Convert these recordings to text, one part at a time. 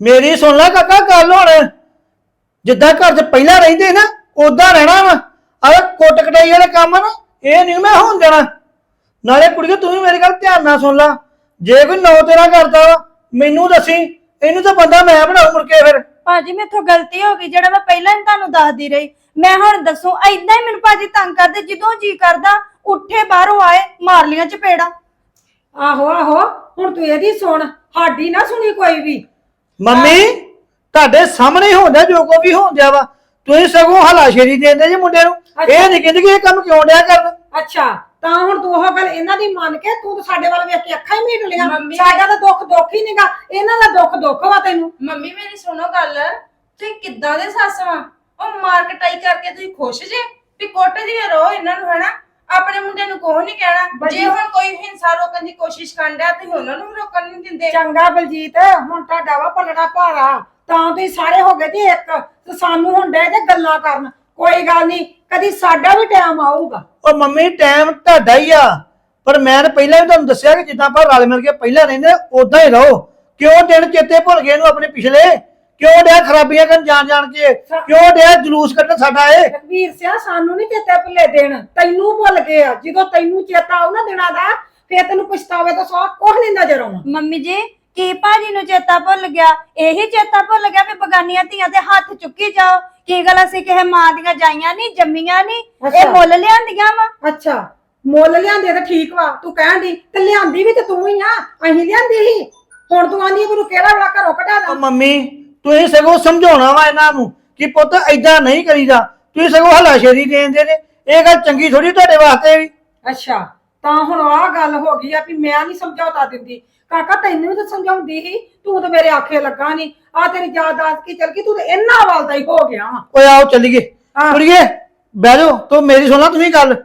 ਮੇਰੀ ਸੁਣ ਲੈ ਕਾਕਾ ਗੱਲ ਹੁਣ। ਜਿੱਦਾਂ ਘਰ 'ਚ ਪਹਿਲਾਂ ਰਹਿੰਦੇ ਨਾ ਉਦਾਂ ਰਹਿਣਾ ਵਾ। ਆਹ ਕੁੱਟ ਕਟਾਈ ਵਾਲਾ ਕੰਮ ਨਾ ਇਹ ਨਹੀਂ ਮੈਂ ਹੋਣ ਦੇਣਾ। ਨਾਲੇ ਕੁੜੀਓ ਤੂੰ ਵੀ ਮੇਰੀ ਗੱਲ ਧਿਆਨ ਨਾਲ ਸੁਣ ਲੈ। ਜੇ ਕੋਈ ਨੌ ਤੇਰਾ ਕਰਦਾ ਵਾ ਮੈਨੂੰ ਦੱਸੀ। ਇਹਨੂੰ ਤਾਂ ਬੰਦਾ ਮੈਂ ਬਣਾਉ ਮੁੜ ਕੇ ਫਿਰ। ਭਾਜੀ ਮੇਥੋਂ ਗਲਤੀ ਹੋ ਗਈ ਜਿਹੜਾ ਮੈਂ ਪਹਿਲਾਂ ਹੀ ਤੁਹਾਨੂੰ ਦੱਸਦੀ ਰਹੀ। ਮੈਂ ਹੁਣ ਦੱਸੂ ਐਦਾਂ ਹੀ ਮੈਨੂੰ ਭਾਜੀ ਤੰਗ ਕਰਦੇ ਜਦੋਂ ਜੀ ਕਰਦਾ ਉੱਠੇ ਬਾਹਰੋਂ ਆਏ ਮਾਰ ਲੀਆਂ ਚਪੇੜਾ। ਆਹੋ ਆਹੋ ਹੁਣ ਤੂੰ ਇਹਦੀ ਸੁਣ ਸਾਡੀ ਨਾ ਸੁਣੀ ਕੋਈ ਵੀ। ਮੰਮੀ ਤੁਹਾਡੇ ਸਾਹਮਣੇ ਹੁੰਦਾ ਜੋ ਕੋ ਵੀ ਹੁੰਦਾ ਵਾ। ਤੁਸੀਂ ਸਗੋਂ ਹਲਾਸ਼ੇਰੀ ਦਿੰਦੇ ਜੇ ਮੁੰਡੇ ਨੂੰ। ਇਹ ਨਹੀਂ ਕਹਿੰਦੇ ਕਿ ਇਹ ਕੰਮ ਕਿਉਂ ਡਿਆ ਕਰਨ। ਅੱਛਾ ਤਾਂ ਹੁਣ ਤੂੰ ਉਹ ਗੱਲ ਇਹਨਾਂ ਦੀ ਮੰਨ ਕੇ ਤੂੰ ਤਾਂ ਸਾਡੇ ਵੱਲ ਵੇਖ ਕੇ ਅੱਖਾਂ ਹੀ ਮੀਟ ਲਿਆ। ਮੰਮੀ- ਸਾਡਾ ਤਾਂ ਦੁੱਖ ਦੁੱਖ ਹੀ ਨਹੀਂਗਾ ਇਹਨਾਂ ਦਾ ਦੁੱਖ ਦੁੱਖ ਵਾ ਤੈਨੂੰ। ਮੰਮੀ ਮੇਰੀ ਸੁਣੋ ਗੱਲ। ਤੁਸੀਂ ਕਿੱਦਾਂ ਦੇ ਸੱਸ ਵਾਂ? ਉਹ ਮਾਰਕਟਾਈ ਕਰਕੇ ਤੁਸੀਂ ਖੁਸ਼ ਜੇ? ਵੀ ਕੋਟੇ ਦੀ ਰੋ ਇਹਨਾਂ ਨੂੰ ਹਨਾ? ਆਪਣੇ ਮੁੰਡੇ ਨੂੰ ਕੋਹ ਨਹੀਂ ਕਹਿਣਾ। ਜੇ ਹੁਣ ਕੋਈ ਹਿੰਸਾ ਰੋਕਣ ਦੀ ਕੋਸ਼ਿਸ਼ ਕਰਦਾ ਤੁਸੀਂ ਉਹਨਾਂ ਨੂੰ ਵੀ ਰੋਕਣ ਨਹੀਂ ਦਿੰਦੇ। ਚੰਗਾ ਬਲਜੀਤ ਹੁਣ ਤੁਹਾਡਾ ਵਾ ਪਲੜਾ ਭਾਰਾ। ਤਾਂ ਤੁਸੀਂ ਸਾਰੇ ਹੋ ਗਏ ਜੀ ਇੱਕ ਤੇ ਸਾਨੂੰ ਹੁਣ ਡੇ ਤੇ ਗੱਲਾਂ ਕਰਨ। ਕੋਈ ਗੱਲ ਨਹੀਂ ਕਦੀ ਸਾਡਾ ਵੀ ਟਾਈਮ ਆਊਗਾ। ਉਹ ਮੰਮੀ ਟਾਈਮ ਤੁਹਾਡਾ ਹੀ ਆ। ਪਰ ਮੈਂ ਤਾਂ ਪਹਿਲਾਂ ਵੀ ਤੁਹਾਨੂੰ ਦੱਸਿਆ ਕਿ ਜਿੱਦਾਂ ਆਪਾਂ ਰਲ ਮਿਲ ਕੇ ਪਹਿਲਾਂ ਰਹਿੰਦੇ ਉਦਾਂ ਹੀ ਰਹੋ। ਕਿਉਂ ਦਿਨ ਚੇਤੇ ਭੁੱਲ ਗਏ ਨੂੰ ਆਪਣੇ ਪਿਛਲੇ? ਕਿਉਂ ਡਿਆ ਖਰਾਬੀਆਂ ਕਰਨ ਜਾਣ ਜਾਣ ਕੇ? ਕਿਉਂ ਡਿਆ ਜਲੂਸ ਕੱਢਣ ਸਾਡਾ ਇਹ? ਰਘਵੀਰ ਸਿਆ ਸਾਨੂੰ ਨਹੀਂ ਚੇਤੇ ਭੁੱਲੇ ਦੇਣ ਤੈਨੂੰ ਭੁੱਲ ਗਏ ਆ। ਜਦੋਂ ਤੈਨੂੰ ਚੇਤਾ ਆਉ ਨਾ ਦਿਨਾਂ ਦਾ ਫੇਰ ਤੈਨੂੰ ਪਛਤਾਵੇ ਤਾਂ ਸਵਾ ਕੁਝ ਨਹੀਂ ਨਜ਼ਰ ਆਉਣਾ। ਮੰਮੀ ਜੀ ਕੀ ਭਾਜੀ ਨੂੰ ਚੇਤਾ ਭੁੱਲ ਗਿਆ? ਇਹੀ ਚੇਤਾ ਭੁੱਲ ਗਿਆ ਵੀ ਬਗਾਨੀਆਂ ਧੀਆਂ ਤੇ ਹੱਥ ਚੁੱਕੀ ਜਾਓ। ਕੀ ਗੱਲ ਅਸੀਂ ਕਿਸੇ ਮਾਂ ਦੀਆਂ ਜਾਈਆਂ ਨਹੀਂ ਜੰਮੀਆਂ ਨਹੀਂ ਇਹ ਅੱਛਾ। ਮੁੱਲ ਲਿਆਂਦੀਆਂ ਵਾ। ਅੱਛਾ। ਮੁੱਲ ਲਿਆਂਦੇ ਤਾਂ ਠੀਕ ਵਾ ਤੂੰ ਕਹਿਣ ਦੀ ਤੇ ਲਿਆਂਦੀ ਵੀ ਤੇ ਤੂੰ ਹੀ ਆ ਅਸੀਂ ਲਿਆਂਦੀ ਸੀ। ਹੁਣ ਤੂੰ ਆਂਦੀ ਮੈਨੂੰ ਕਿਹੜਾ ਵੇਲਾ ਘਰੋਂ ਕਢਾ ਦਾਂ? ਮੰਮੀ ਤੁਸੀਂ ਸਗੋਂ ਸਮਝਾਉਣਾ ਵਾ ਇਹਨਾਂ ਨੂੰ ਕਿ ਪੁੱਤ ਐਦਾਂ ਨਹੀਂ ਕਰੀਦਾ। ਤੁਸੀਂ ਸਗੋਂ ਹਲਾਸ਼ੇਰੀ ਦੇਂਦੇ ਨੇ। ਇਹ ਗੱਲ ਚੰਗੀ ਥੋੜੀ ਤੁਹਾਡੇ ਵਾਸਤੇ ਵੀ। ਅੱਛਾ ਤਾਂ ਹੁਣ ਆਹ ਗੱਲ ਹੋ ਗਈ ਆ ਵੀ ਮੈਂ ਨਹੀਂ ਸਮਝੌਤਾ ਦਿੰਦੀ। ਕਾਕਾ ਤੈਨੂੰ ਵੀ ਤਾਂ ਸਮਝਾਉਂਦੀ ਸੀ ਤੂੰ ਤਾਂ ਮੇਰੇ ਆਖੇ ਲੱਗਾ ਨਹੀਂ ਆ ਤੇਰੀ ਯਾਦਾਸ਼ਤ ਕੀ ਚੱਲ ਗਈ? ਤੂੰ ਤਾਂ ਇਹਨਾਂ ਵੱਲ ਦਾ ਹੀ ਹੋ ਗਿਆ ਓਏ ਆਓ ਚੱਲੀਏ। ਹਾਂ। ਕੁੜੀਏ ਬਹਿ ਜਾਓ। ਤੂੰ ਮੇਰੀ ਸੁਣਾ ਤੁਸੀਂ ਗੱਲ।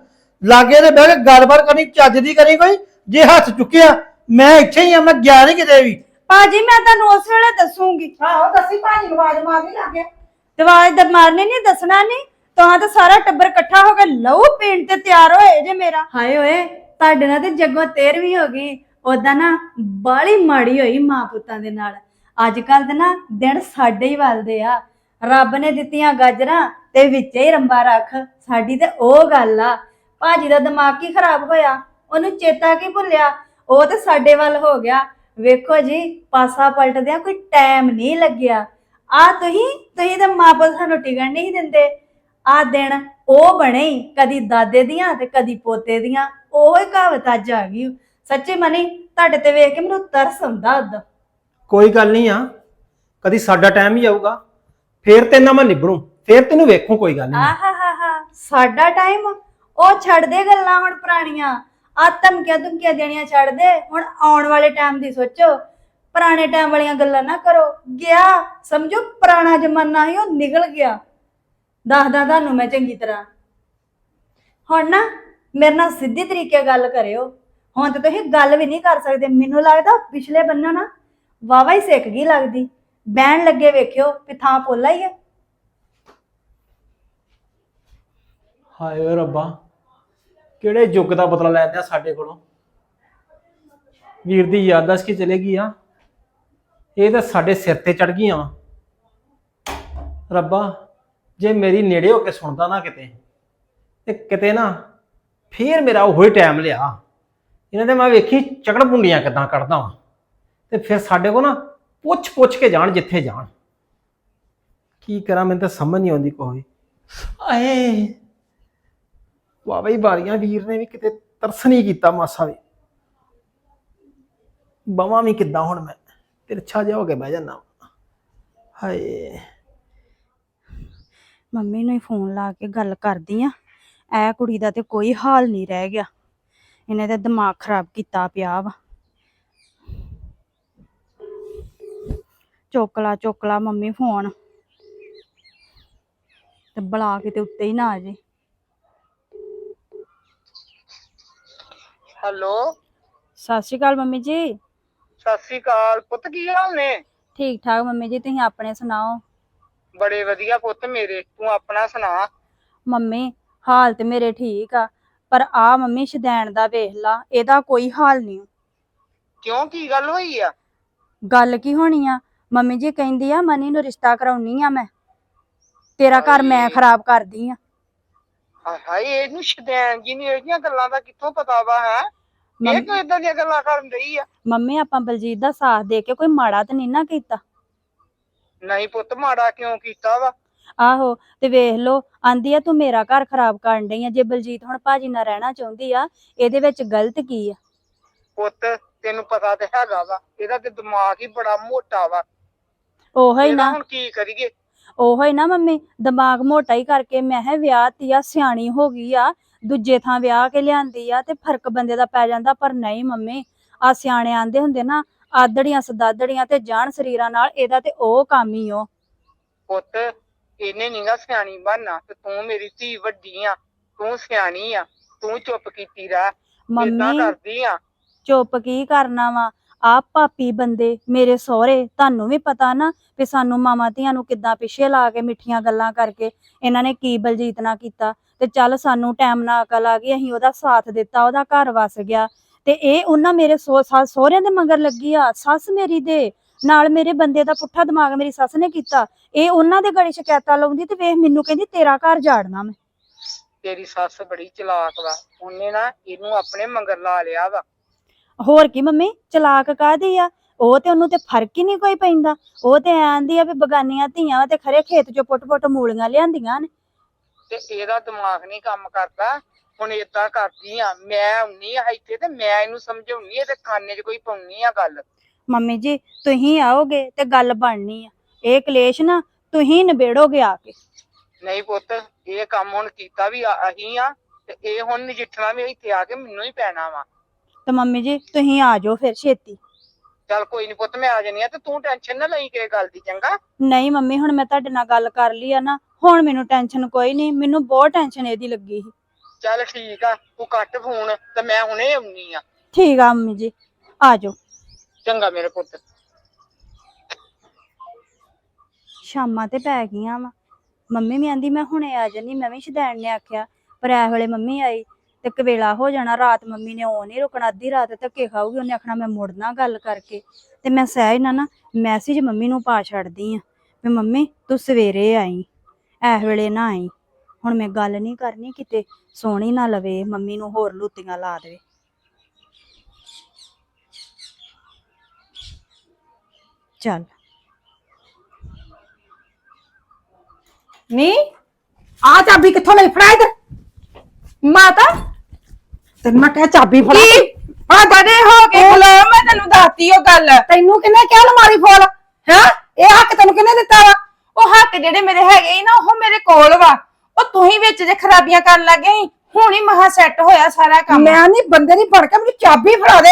ਲਾਗੇ ਤੇ ਬਹਿ ਕੇ ਗੱਲਬਾਤ ਕਰਨੀ ਚੱਜ ਦੀ ਕਰੀ ਕੋਈ। ਜੇ ਹੱਥ ਚੁੱਕਿਆ ਮੈਂ ਇੱਥੇ ਹੀ ਆ ਮੈਂ ਗਿਆ ਨਹੀਂ ਕਿਤੇ ਵੀ। ਭਾਜੀ ਮੈਂ ਤੁਹਾਨੂੰ ਉਸ ਵੇਲੇ ਦੱਸੂਗੀ। ਆਹੋ ਦੱਸੀ ਭਾਜੀ ਨੂੰ ਆਵਾਜ਼ ਮਾਰਨੀ ਲੱਗੇ ਦਵਾਈ ਦ ਮਾਰਨੇ ਨਹੀਂ ਦੱਸਣਾ ਨਹੀਂ। ਤਾਂ ਤਾਂ ਸਾਰਾ ਟੱਬਰ ਇਕੱਠਾ ਹੋ ਕੇ ਲਹੂ ਪੀਣ ਤੇ ਤਿਆਰ ਹੋਏ ਜੇ ਮੇਰਾ। ਹਾਏ ਓਏ ਤੁਹਾਡੇ ਨਾਲ ਤੇ ਜੱਗੋ ਤੇਰਵੀਂ ਹੋ ਗਈ। ਉਦਾਂ ਨਾ ਬਾਲੀ ਮਾੜੀ ਹੋਈ ਮਾਂ ਪੁੱਤਾਂ ਦੇ ਨਾਲ। ਅੱਜ ਕੱਲ ਦੇ ਨਾ ਦਿਨ ਸਾਡੇ ਹੀ ਵੱਲਦੇ ਆ। ਰੱਬ ਨੇ ਦਿੱਤੀਆਂ ਗਾਜਰਾਂ ਤੇ ਵਿੱਚ ਹੀ ਰੰਬਾ ਰੱਖ। ਸਾਡੀ ਤੇ ਉਹ ਗੱਲ ਆ। ਭਾਜੀ ਦਾ ਦਿਮਾਗ ਕੀ ਖਰਾਬ ਹੋਇਆ? ਉਹਨੂੰ ਚੇਤਾ ਕੀ ਭੁੱਲਿਆ? ਉਹ ਤੇ ਸਾਡੇ ਵੱਲ ਹੋ ਗਿਆ। ਵੇਖੋ ਜੀ ਪਾਸਾ ਪਲਟਦਿਆਂ ਕੋਈ ਟਾਈਮ ਨਹੀਂ ਲੱਗਿਆ। ਆ ਤੁਸੀਂ ਤੁਸੀਂ ਤਾਂ ਮਾਪੇ ਸਾਨੂੰ ਟਿਕਣ ਨਹੀਂ ਦਿੰਦੇ। ਆ ਦਿਨ ਉਹ ਬਣੇ ਕਦੀ ਦਾਦੇ ਦੀਆਂ ਤੇ ਕਦੀ ਪੋਤੇ ਦੀਆਂ। ਉਹ ਹੀ ਕਹਾਵਤ ਅੱਜ ਆ ਗਈ। ਸੱਚੀ ਮਨੀ ਤੁਹਾਡੇ ਤੇ ਵੇਖ ਕੇ ਮੈਨੂੰ ਤਰਸ ਆਉਂਦਾ ਉਦੋਂ ਕੋਈ ਗੱਲ ਨਹੀਂ ਆ। ਕਦੀ ਸਾਡਾ ਟਾਈਮ ਹੀ ਆਊਗਾ। ਫੇਰ ਤੇ ਨਾ ਮੈਂ ਨਿਭਣੂ ਫੇਰ ਤੈਨੂੰ ਵੇਖੂ ਕੋਈ ਗੱਲ ਨਹੀਂ। ਆਹਾਹਾਹਾ ਸਾਡਾ ਟਾਈਮ ਉਹ ਛੱਡ ਦੇ ਗੱਲਾਂ ਹੁਣ ਪੁਰਾਣੀਆਂ। ਆ ਧਮਕੀਆਂ ਧਮਕੀਆਂ ਦੇਣੀਆਂ ਛੱਡ ਦੇ। ਹੁਣ ਆਉਣ ਵਾਲੇ ਟਾਈਮ ਦੀ ਸੋਚੋ। ਪੁਰਾਣੇ ਟਾਈਮ ਵਾਲੀਆਂ ਗੱਲਾਂ ਨਾ ਕਰੋ। ਗਿਆ, ਸਮਝੋ, ਪੁਰਾਣਾ ਜ਼ਮਾਨਾ ਹੀ ਉਹ ਨਿਕਲ ਗਿਆ। ਦੱਸਦਾ ਤੁਹਾਨੂੰ ਮੈਂ ਚੰਗੀ ਤਰ੍ਹਾਂ। ਹੁਣ ਨਾ, ਮੇਰੇ ਨਾਲ ਸਿੱਧੀ ਤਰੀਕੇ ਗੱਲ ਕਰਿਓ। ਹੁਣ ਤੇ ਤੁਸੀਂ ਗੱਲ ਵੀ ਨਹੀਂ ਕਰ ਸਕਦੇ। ਮੈਨੂੰ ਲੱਗਦਾ ਪਿਛਲੇ ਬੰਨਾ ਨਾ ਵਾਵਾ ਹੀ ਸਿੱਖ ਗਈ ਲੱਗਦੀ। ਬਹਿਣ ਲੱਗੇ ਵੇਖਿਓ ਵੀ ਥਾਂ ਪੋਲਾ ਹੀ ਹੈ ਹਾਏ ਓਏ ਰੱਬਾ। ਕਿਹੜੇ ਯੁੱਗ ਦਾ ਬਦਲਾ ਲੈਂਦੇ ਆ ਸਾਡੇ ਕੋਲੋਂ? ਵੀਰ ਦੀ ਯਾਦਦਾਸ਼ਤ ਕੀ ਚਲੇਗੀ ਆ? ਇਹ ਤਾਂ ਸਾਡੇ ਸਿਰ ਤੇ ਚੜ ਗਈਆਂ ਵਾ। ਰੱਬਾ, ਜੇ ਮੇਰੀ ਨੇੜੇ ਹੋ ਕੇ ਸੁਣਦਾ ਨਾ ਕਿਤੇ, ਤੇ ਕਿਤੇ ਨਾ ਫੇਰ ਮੇਰਾ ਉਹ ਹੀ ਟਾਈਮ ਲਿਆ। ਇਹਨਾਂ ਦੇ ਮੈਂ ਵੇਖੀ ਚਕੜ ਪੁੰਡੀਆਂ ਕਿਦਾਂ ਕੱਢਦਾ ਵਾਂ। ਤੇ ਫਿਰ ਸਾਡੇ ਕੋ ਨਾ ਪੁੱਛ ਪੁੱਛ ਕੇ ਜਾਣ, ਜਿੱਥੇ ਜਾਣ। ਕੀ ਕਰਾਂ, ਮੈਨੂੰ ਤਾਂ ਸਮਝ ਨਹੀਂ ਆਉਂਦੀ ਕੋਈ। ਆਏ ਵਾਹ ਬਈ ਬਾਰੀਆਂ ਵੀਰ ਨੇ ਵੀ ਕਿਤੇ ਤਰਸ ਨਹੀਂ ਕੀਤਾ ਮਾਸਾ ਵੀ। ਬਵਾਂ ਵੀ ਕਿੱਦਾਂ ਹੁਣ ਮੈਂ? ਤਿਰਛਾ ਜਿਹਾ ਹੋ ਕੇ ਬਹਿ ਜਾਣਾ ਹਾਏ। ਮੰਮੀ ਨੂੰ ਹੀ ਫੋਨ ਲਾ ਕੇ ਗੱਲ ਕਰਦੀ ਆ। ਐ ਕੁੜੀ ਦਾ ਤੇ ਕੋਈ ਹਾਲ ਨਹੀਂ ਰਹਿ ਗਿਆ। ਇਹਨੇ ਤਾਂ ਦਿਮਾਗ ਖਰਾਬ ਕੀਤਾ ਪਿਆ ਵਾ। ਚੋਕਲਾ ਚੋਕਲਾ ਮੰਮੀ ਫੋਨ। ਤੇ ਬੁਲਾ ਕੇ ਤੇ ਉੱਤੇ ਹੀ ਨਾ ਆ ਜੇ। ਹੈਲੋ। ਸਤਿ ਸ਼੍ਰੀ ਅਕਾਲ ਮੰਮੀ ਜੀ। ਸਤਿ ਸ੍ਰੀ ਅਕਾਲ ਪੁੱਤ ਕੀ ਹਾਲ ਨੇ? ਠੀਕ ਠਾਕ ਮੰਮੀ ਜੀ ਤੁਸੀਂ ਆਪਣੇ ਸੁਣਾਓ? ਬੜੇ ਵਧੀਆ ਪੁੱਤ ਮੇਰੇ ਤੂੰ ਆਪਣਾ ਸੁਣਾ? ਮੰਮੀ ਹਾਲ ਤੇ ਮੇਰੇ ਠੀਕ ਆ ਪਰ ਆ ਮੰਮੀ ਸ਼ਦੈਣ ਦਾ ਵੇਖ ਲਾ ਇਹਦਾ ਕੋਈ ਹਾਲ ਨਹੀਂ। ਕਿਉਂ ਕੀ ਗੱਲ ਹੋਈ ਆ? ਗੱਲ ਕੀ ਹੋਣੀ ਆ? ਮੰਮੀ ਜੀ ਕਹਿੰਦੀ ਆ ਮਨੀ ਨੂੰ ਰਿਸ਼ਤਾ ਕਰਾਉਣੀ ਆ ਮੈਂ। ਤੇਰਾ ਘਰ ਮੈਂ। ਖਰਾਬ ਕਰਦੀ ਆ। ਹਾਏ ਹਾਏ ਇਹਨੂੰ ਸ਼ਦੈਨ ਜੀ ਨੇ ਇਹਦੀਆਂ ਗੱਲਾਂ ਦਾ ਕਿੱਥੋਂ ਪਤਾ ਵਾ ਹੈ? ਇਹ ਮੰਮ- ਕਿਉਂ ਇਦਾਂ ਦੀਆਂ ਗੱਲਾਂ ਕਰਨ ਰਹੀ ਆ? ਮੰਮੀ ਆਪਾਂ ਬਲਜੀਤ ਦਾ ਸਾਥ ਦੇ ਕੇ ਕੋਈ ਮਾੜਾ ਤਾਂ ਨਹੀਂ ਨਾ ਕੀਤਾ? ਨਹੀਂ ਪੁੱਤ ਮਾੜਾ ਕਿਉਂ ਕੀਤਾ ਵਾ? ਆਹੋ ਤੇ ਵੇਖ ਲੋ ਆਂਦੀ ਆ ਤੂੰ ਮੇਰਾ ਘਰ ਖਰਾਬ ਕਰਨ ਡਈ ਆ ਜੇ ਬਲਜੀਤ ਹੁਣ ਭਾਜੀ ਨਾਲ ਰਹਿਣਾ ਚਾਹੁੰਦੀ ਆ ਇਹਦੇ ਵਿੱਚ ਗਲਤ ਕੀ ਆ? ਪੁੱਤ ਤੈਨੂੰ ਪਤਾ ਤੇ ਹੈਗਾ ਵਾ ਇਹਦਾ ਤੇ ਦਿਮਾਗ ਹੀ ਬੜਾ ਮੋਟਾ ਵਾ। ਉਹੋ ਹੀ ਇਹਦਾ ਨਾ। ਹੁਣ ਕੀ ਕਰੀਏ? ਉਹੋ ਹੀ ਨਾ ਮੰਮੀ ਦਿਮਾਗ ਮੋਟਾ ਹੀ ਕਰਕੇ ਮੈਂ ਹੈ ਵਿਆਹ ਤੀ ਆ ਸਿਆਣੀ ਹੋ ਗਈ ਆ ਦੂਜੇ ਥਾਂ ਵਿਆਹ ਕੇ ਲਿਆਂਦੀ ਆ ਤੇ ਫ਼ਰਕ ਬੰਦੇ ਦਾ ਪੈ ਜਾਂਦਾ ਪਰ ਨਹੀਂ ਮੰਮੀ ਆ ਸਿਆਣੇ ਆਂਦੇ ਹੁੰਦੇ ਨਾ ਆਦੜੀਆਂ ਸਦਾਦੜੀਆਂ ਤੇ ਜਾਣ ਸਰੀਰਾਂ ਨਾਲ ਇਹਦਾ ਤੇ ਉਹ ਕੰਮ ਹੀ ਓ। ਪੁੱਤ ਇਹਨੇ ਨੀਗਾ ਸਿਆਣੀ ਬਣਨਾ ਤੇ ਤੂੰ ਮੇਰੀ ਧੀ ਵੱਡੀ ਆ ਤੂੰ ਸਿਆਣੀ ਆ ਤੂੰ ਚੁੱਪ ਕੀਤੀ ਰਹਿ ਮੰਮੀ ਕਰਦੀ ਆ। ਚੁੱਪ ਕੀ ਕਰਨਾ ਵਾ? ਆਪ ਭਾਪੀ ਬੰਦੇ, ਮੇਰੇ ਸਹੁਰੇ, ਤੁਹਾਨੂੰ ਵੀ ਪਤਾ ਨਾ ਵੀ ਸਾਨੂੰ ਮਾਮਾ ਧੀਆਂ ਨੂੰ ਕਿੱਦਾਂ ਪਿੱਛੇ ਲਾ ਕੇ ਮਿੱਠੀਆਂ ਗੱਲਾਂ ਕਰਕੇ ਇਹਨਾਂ ਨੇ ਕੀ ਬਲਜੀਤ ਨਾ ਕੀਤਾ। ਤੇ ਚੱਲ ਸਾਨੂੰ ਟਾਈਮ ਨਾਲ ਅਕਲ ਆ ਗਈ, ਅਸੀਂ ਉਹਦਾ ਸਾਥ ਦਿੱਤਾ, ਉਹਦਾ ਘਰ ਵਸ ਗਿਆ। ਤੇ ਇਹ ਉਹਨਾਂ ਮੇਰੇ ਸੋ ਸਹੁਰਿਆਂ ਦੇ ਮੰਗਰ ਲੱਗੀ ਆ, ਸੱਸ ਮੇਰੀ ਦੇ। ਨਾਲ ਮੇਰੇ ਬੰਦੇ ਦਾ ਪੁੱਠਾ ਦਿਮਾਗ ਮੇਰੀ ਸੱਸ ਨੇ ਕੀਤਾ। ਇਹ ਉਹਨਾਂ ਦੇ ਗੜੀ ਸ਼ਿਕਾਇਤਾਂ ਲਾਉਂਦੀ ਤੇ ਵੇਖ ਮੈਨੂੰ ਕਹਿੰਦੀ, ਤੇਰਾ ਘਰ ਜਾੜਨਾ ਮੈਂ। ਤੇਰੀ ਸੱਸ ਬੜੀ ਚਲਾਕ ਵਾ। ਉਹਨੇ ਨਾ ਇਹਨੂੰ ਆਪਣੇ ਮੰਗਰ ਲਾ ਲਿਆ ਵਾ। ਹੋਰ ਕੀ ਮੰਮੀ ਚਲਾਕ ਕਾਹਦੀ ਆ? ਉਹ ਤੇ ਉਹਨੂੰ ਤੇ ਫ਼ਰਕ ਹੀ ਨਹੀਂ ਕੋਈ ਪੈਂਦਾ। ਉਹ ਤੇ ਆਂਦੀ ਆ ਵੀ ਬਗਾਨੀਆਂ ਧੀਆਂ ਤੇ ਖਰੇ ਖੇਤ ਚੋਂ ਪੁੱਟ-ਪੁੱਟ ਮੂਲੀਆਂ ਲਿਆਂਦੀਆਂ ਨੇ। ਤੇ ਇਹਦਾ ਦਿਮਾਗ ਨਹੀਂ ਕੰਮ ਕਰਦਾ। ਹੁਣ ਏਦਾਂ ਕਰਦੀ ਆ ਮੈਂ ਆਉਣੀ ਆ ਇੱਥੇ ਤੇ ਮੈਂ ਇਹਨੂੰ ਸਮਝਾਉਣੀ ਆ ਤੇ ਖਾਨੇ 'ਚ ਕੋਈ ਪਾਉਣੀ ਆ ਗੱਲ। ਮੰਮੀ ਜੀ ਤੁਸੀਂ ਆਓਗੇ ਤੇ ਗੱਲ ਬਣਨੀ ਆ। ਇਹ ਕਲੇਸ਼ ਨਾ ਤੁਸੀਂ ਨਿਬੇੜੋਗੇ ਆ ਕੇ। ਨਹੀਂ ਪੁੱਤ ਇਹ ਕੰਮ ਹੁਣ ਕੀਤਾ ਵੀ ਅਸੀਂ ਆ ਤੇ ਇਹ ਹੁਣ ਨਜਿੱਠਣਾ ਵੀ ਇੱਥੇ ਆ ਕੇ ਮੈਨੂੰ ਹੀ ਪੈਣਾ ਵਾ। ਤੇ ਮੰਮੀ ਜੀ ਤੁਸੀਂ ਆ ਜਾਓ ਫਿਰ ਛੇਤੀ। ਚੱਲ ਕੋਈ ਨਹੀਂ ਪੁੱਤ ਮੈਂ ਆ ਜਾਨੀ ਆ ਤੇ ਤੂੰ ਟੈਨਸ਼ਨ ਨਾ ਲਈ ਕਿਸੇ ਗੱਲ ਦੀ ਚੰਗਾ? ਨਹੀਂ ਮੰਮੀ ਹੁਣ ਮੈਂ ਤੁਹਾਡੇ ਨਾਲ ਗੱਲ ਕਰ ਲਈ ਆ ਨਾ ਹੁਣ ਮੈਨੂੰ ਟੈਨਸ਼ਨ ਕੋਈ ਨਹੀਂ ਮੈਨੂੰ ਬਹੁਤ ਟੈਨਸ਼ਨ ਇਹਦੀ ਲੱਗੀ ਸੀ। ਚੱਲ ਠੀਕ ਆ ਤੂੰ ਕੱਟ ਫੋਨ ਤੇ ਮੈਂ ਹੁਣੇ ਆਉਣੀ ਆ। ਠੀਕ ਆ ਮੰਮੀ ਜੀ ਆ ਜਾਓ। ਚੰਗਾ ਮੇਰੇ ਪੁੱਤ। ਸ਼ਾਮਾਂ ਤੇ ਪੈ ਗਈਆਂ ਵਾ। ਮੰਮੀ ਵੀ ਆਂਦੀ ਮੈਂ ਹੁਣੇ ਆ ਜਾਨੀ ਮੈਂ ਵੀ ਸ਼ਦੈਣ ਨੇ ਆਖਿਆ ਪਰ ਐ ਵੇਲੇ ਮੰਮੀ ਆਈ ਤੇ ਕਵੇਲਾ ਹੋ ਜਾਣਾ ਰਾਤ ਮੰਮੀ ਨੇ ਉਹ ਨਹੀਂ ਰੁਕਣਾ, ਅੱਧੀ ਰਾਤ ਧੱਕੇ ਖਾਊਗੀ, ਉਹਨੇ ਆਖਣਾ ਮੈਂ ਮੁੜਨਾ ਗੱਲ ਕਰਕੇ। ਤੇ ਮੈਂ ਸਹਿਜ ਨਾ ਨਾ ਮੈਸੇਜ ਮੰਮੀ ਨੂੰ ਪਾ ਛੱਡਦੀ ਆ, ਵੀ ਮੰਮੀ ਤੂੰ ਸਵੇਰੇ ਆਈ ਐ ਵੇਲੇ ਨਾ ਆਈ। ਹੁਣ ਮੈਂ ਗੱਲ ਨਹੀਂ ਕਰਨੀ ਕਿਤੇ, ਸੋਹਣੀ ਨਾ ਲਵੇ, ਮੰਮੀ ਨੂੰ ਹੋਰ ਲੁੱਤੀਆਂ ਲਾ ਦੇਵੇ। ਚੱਲ। ਨੀ ਆ ਚਾਬੀ ਕਿੱਥੋਂ ਲਈ? ਫੜਾ ਇਧਰ। ਮਾਤਾ। ਤੈਨੂੰ ਮੈਂ ਕਿਹਾ ਚਾਬੀ ਫੜਾ ਕੀ? ਆ ਬੜੇ ਹੋ ਕੇ ਖਲੋ ਮੈਂ ਤੈਨੂੰ ਦੱਸਤੀ ਉਹ ਗੱਲ। ਤੈਨੂੰ ਕਿਹਨੇ ਕਿਹਾ ਲਮਾਰੀ ਫੋਲ ਹੈ? ਇਹ ਹੱਕ ਤੈਨੂੰ ਕਿਹਨੇ ਦਿੱਤਾ ਵਾ? ਉਹ ਹੱਕ ਜਿਹੜੇ ਮੇਰੇ ਹੈਗੇ ਨਾ ਉਹ ਮੇਰੇ ਕੋਲ ਵਾ। ਉਹ ਤੂੰ ਹੀ ਵਿੱਚ ਜੇ ਖਰਾਬੀਆਂ ਕਰਨ ਲੱਗੇ ਸੀ ਹੁਣ ਹੀ ਮਹਾ ਸੈੱਟ ਹੋਇਆ ਸਾਰਾ ਕੰਮ। ਮੈਂ ਨਹੀਂ ਬੰਦੇ ਨਹੀਂ ਫੜ ਕੇ ਮੈਨੂੰ ਚਾਬੀ ਫੜਾ ਦੇ।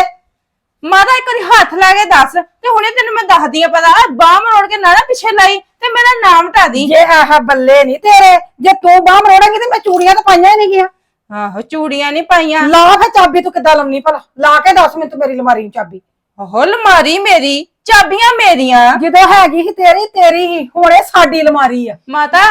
ਮਾਤਾ ਇੱਕ ਵਾਰੀ ਹੱਥ ਲਾ ਕੇ ਦੱਸ ਤੇ ਹੁਣੇ ਤੈਨੂੰ ਮੈਂ ਦੱਸਦੀ ਆ ਪਤਾ। ਬਾਹ ਮਰੋੜ ਕੇ ਨਾ ਨਾ ਪਿੱਛੇ ਲਾਈ ਤੇ ਮੇਰਾ ਨਾਮ ਢਾ ਦੀ। ਜੇ ਆਹ ਬੱਲੇ ਨਹੀਂ ਤੇਰੇ ਜੇ ਤੂੰ ਬਾਹ ਮਰੋੜੇਂਗੀ ਤੇ ਮੈਂ ਚੂੜੀਆਂ ਤਾਂ ਪਾਈਆਂ ਹੀ ਨਹੀਂ ਗਿਆ ਆਹੋ ਚੂੜੀਆਂ ਨਹੀਂ ਪਾਈਆਂ। ਲਾ ਫੇ ਚਾਬੀ ਤੂੰ ਕਿੱਦਾਂ ਲਾਉਣੀ ਭਲਾ? ਲਾ ਕੇ ਦੱਸ ਮੈਨੂੰ ਤੂੰ ਮੇਰੀ ਲਮਾਰੀ ਨੂੰ ਚਾਬੀ। ਉਹ ਲਮਾਰੀ ਮੇਰੀ ਚਾਬੀਆਂ ਮੇਰੀਆਂ। ਜਦੋਂ ਹੈਗੀ ਸੀ ਤੇਰੀ ਤੇਰੀ ਹੀ ਹੁਣ ਇਹ ਸਾਡੀ ਲਮਾਰੀ ਆ। ਮਾਤਾ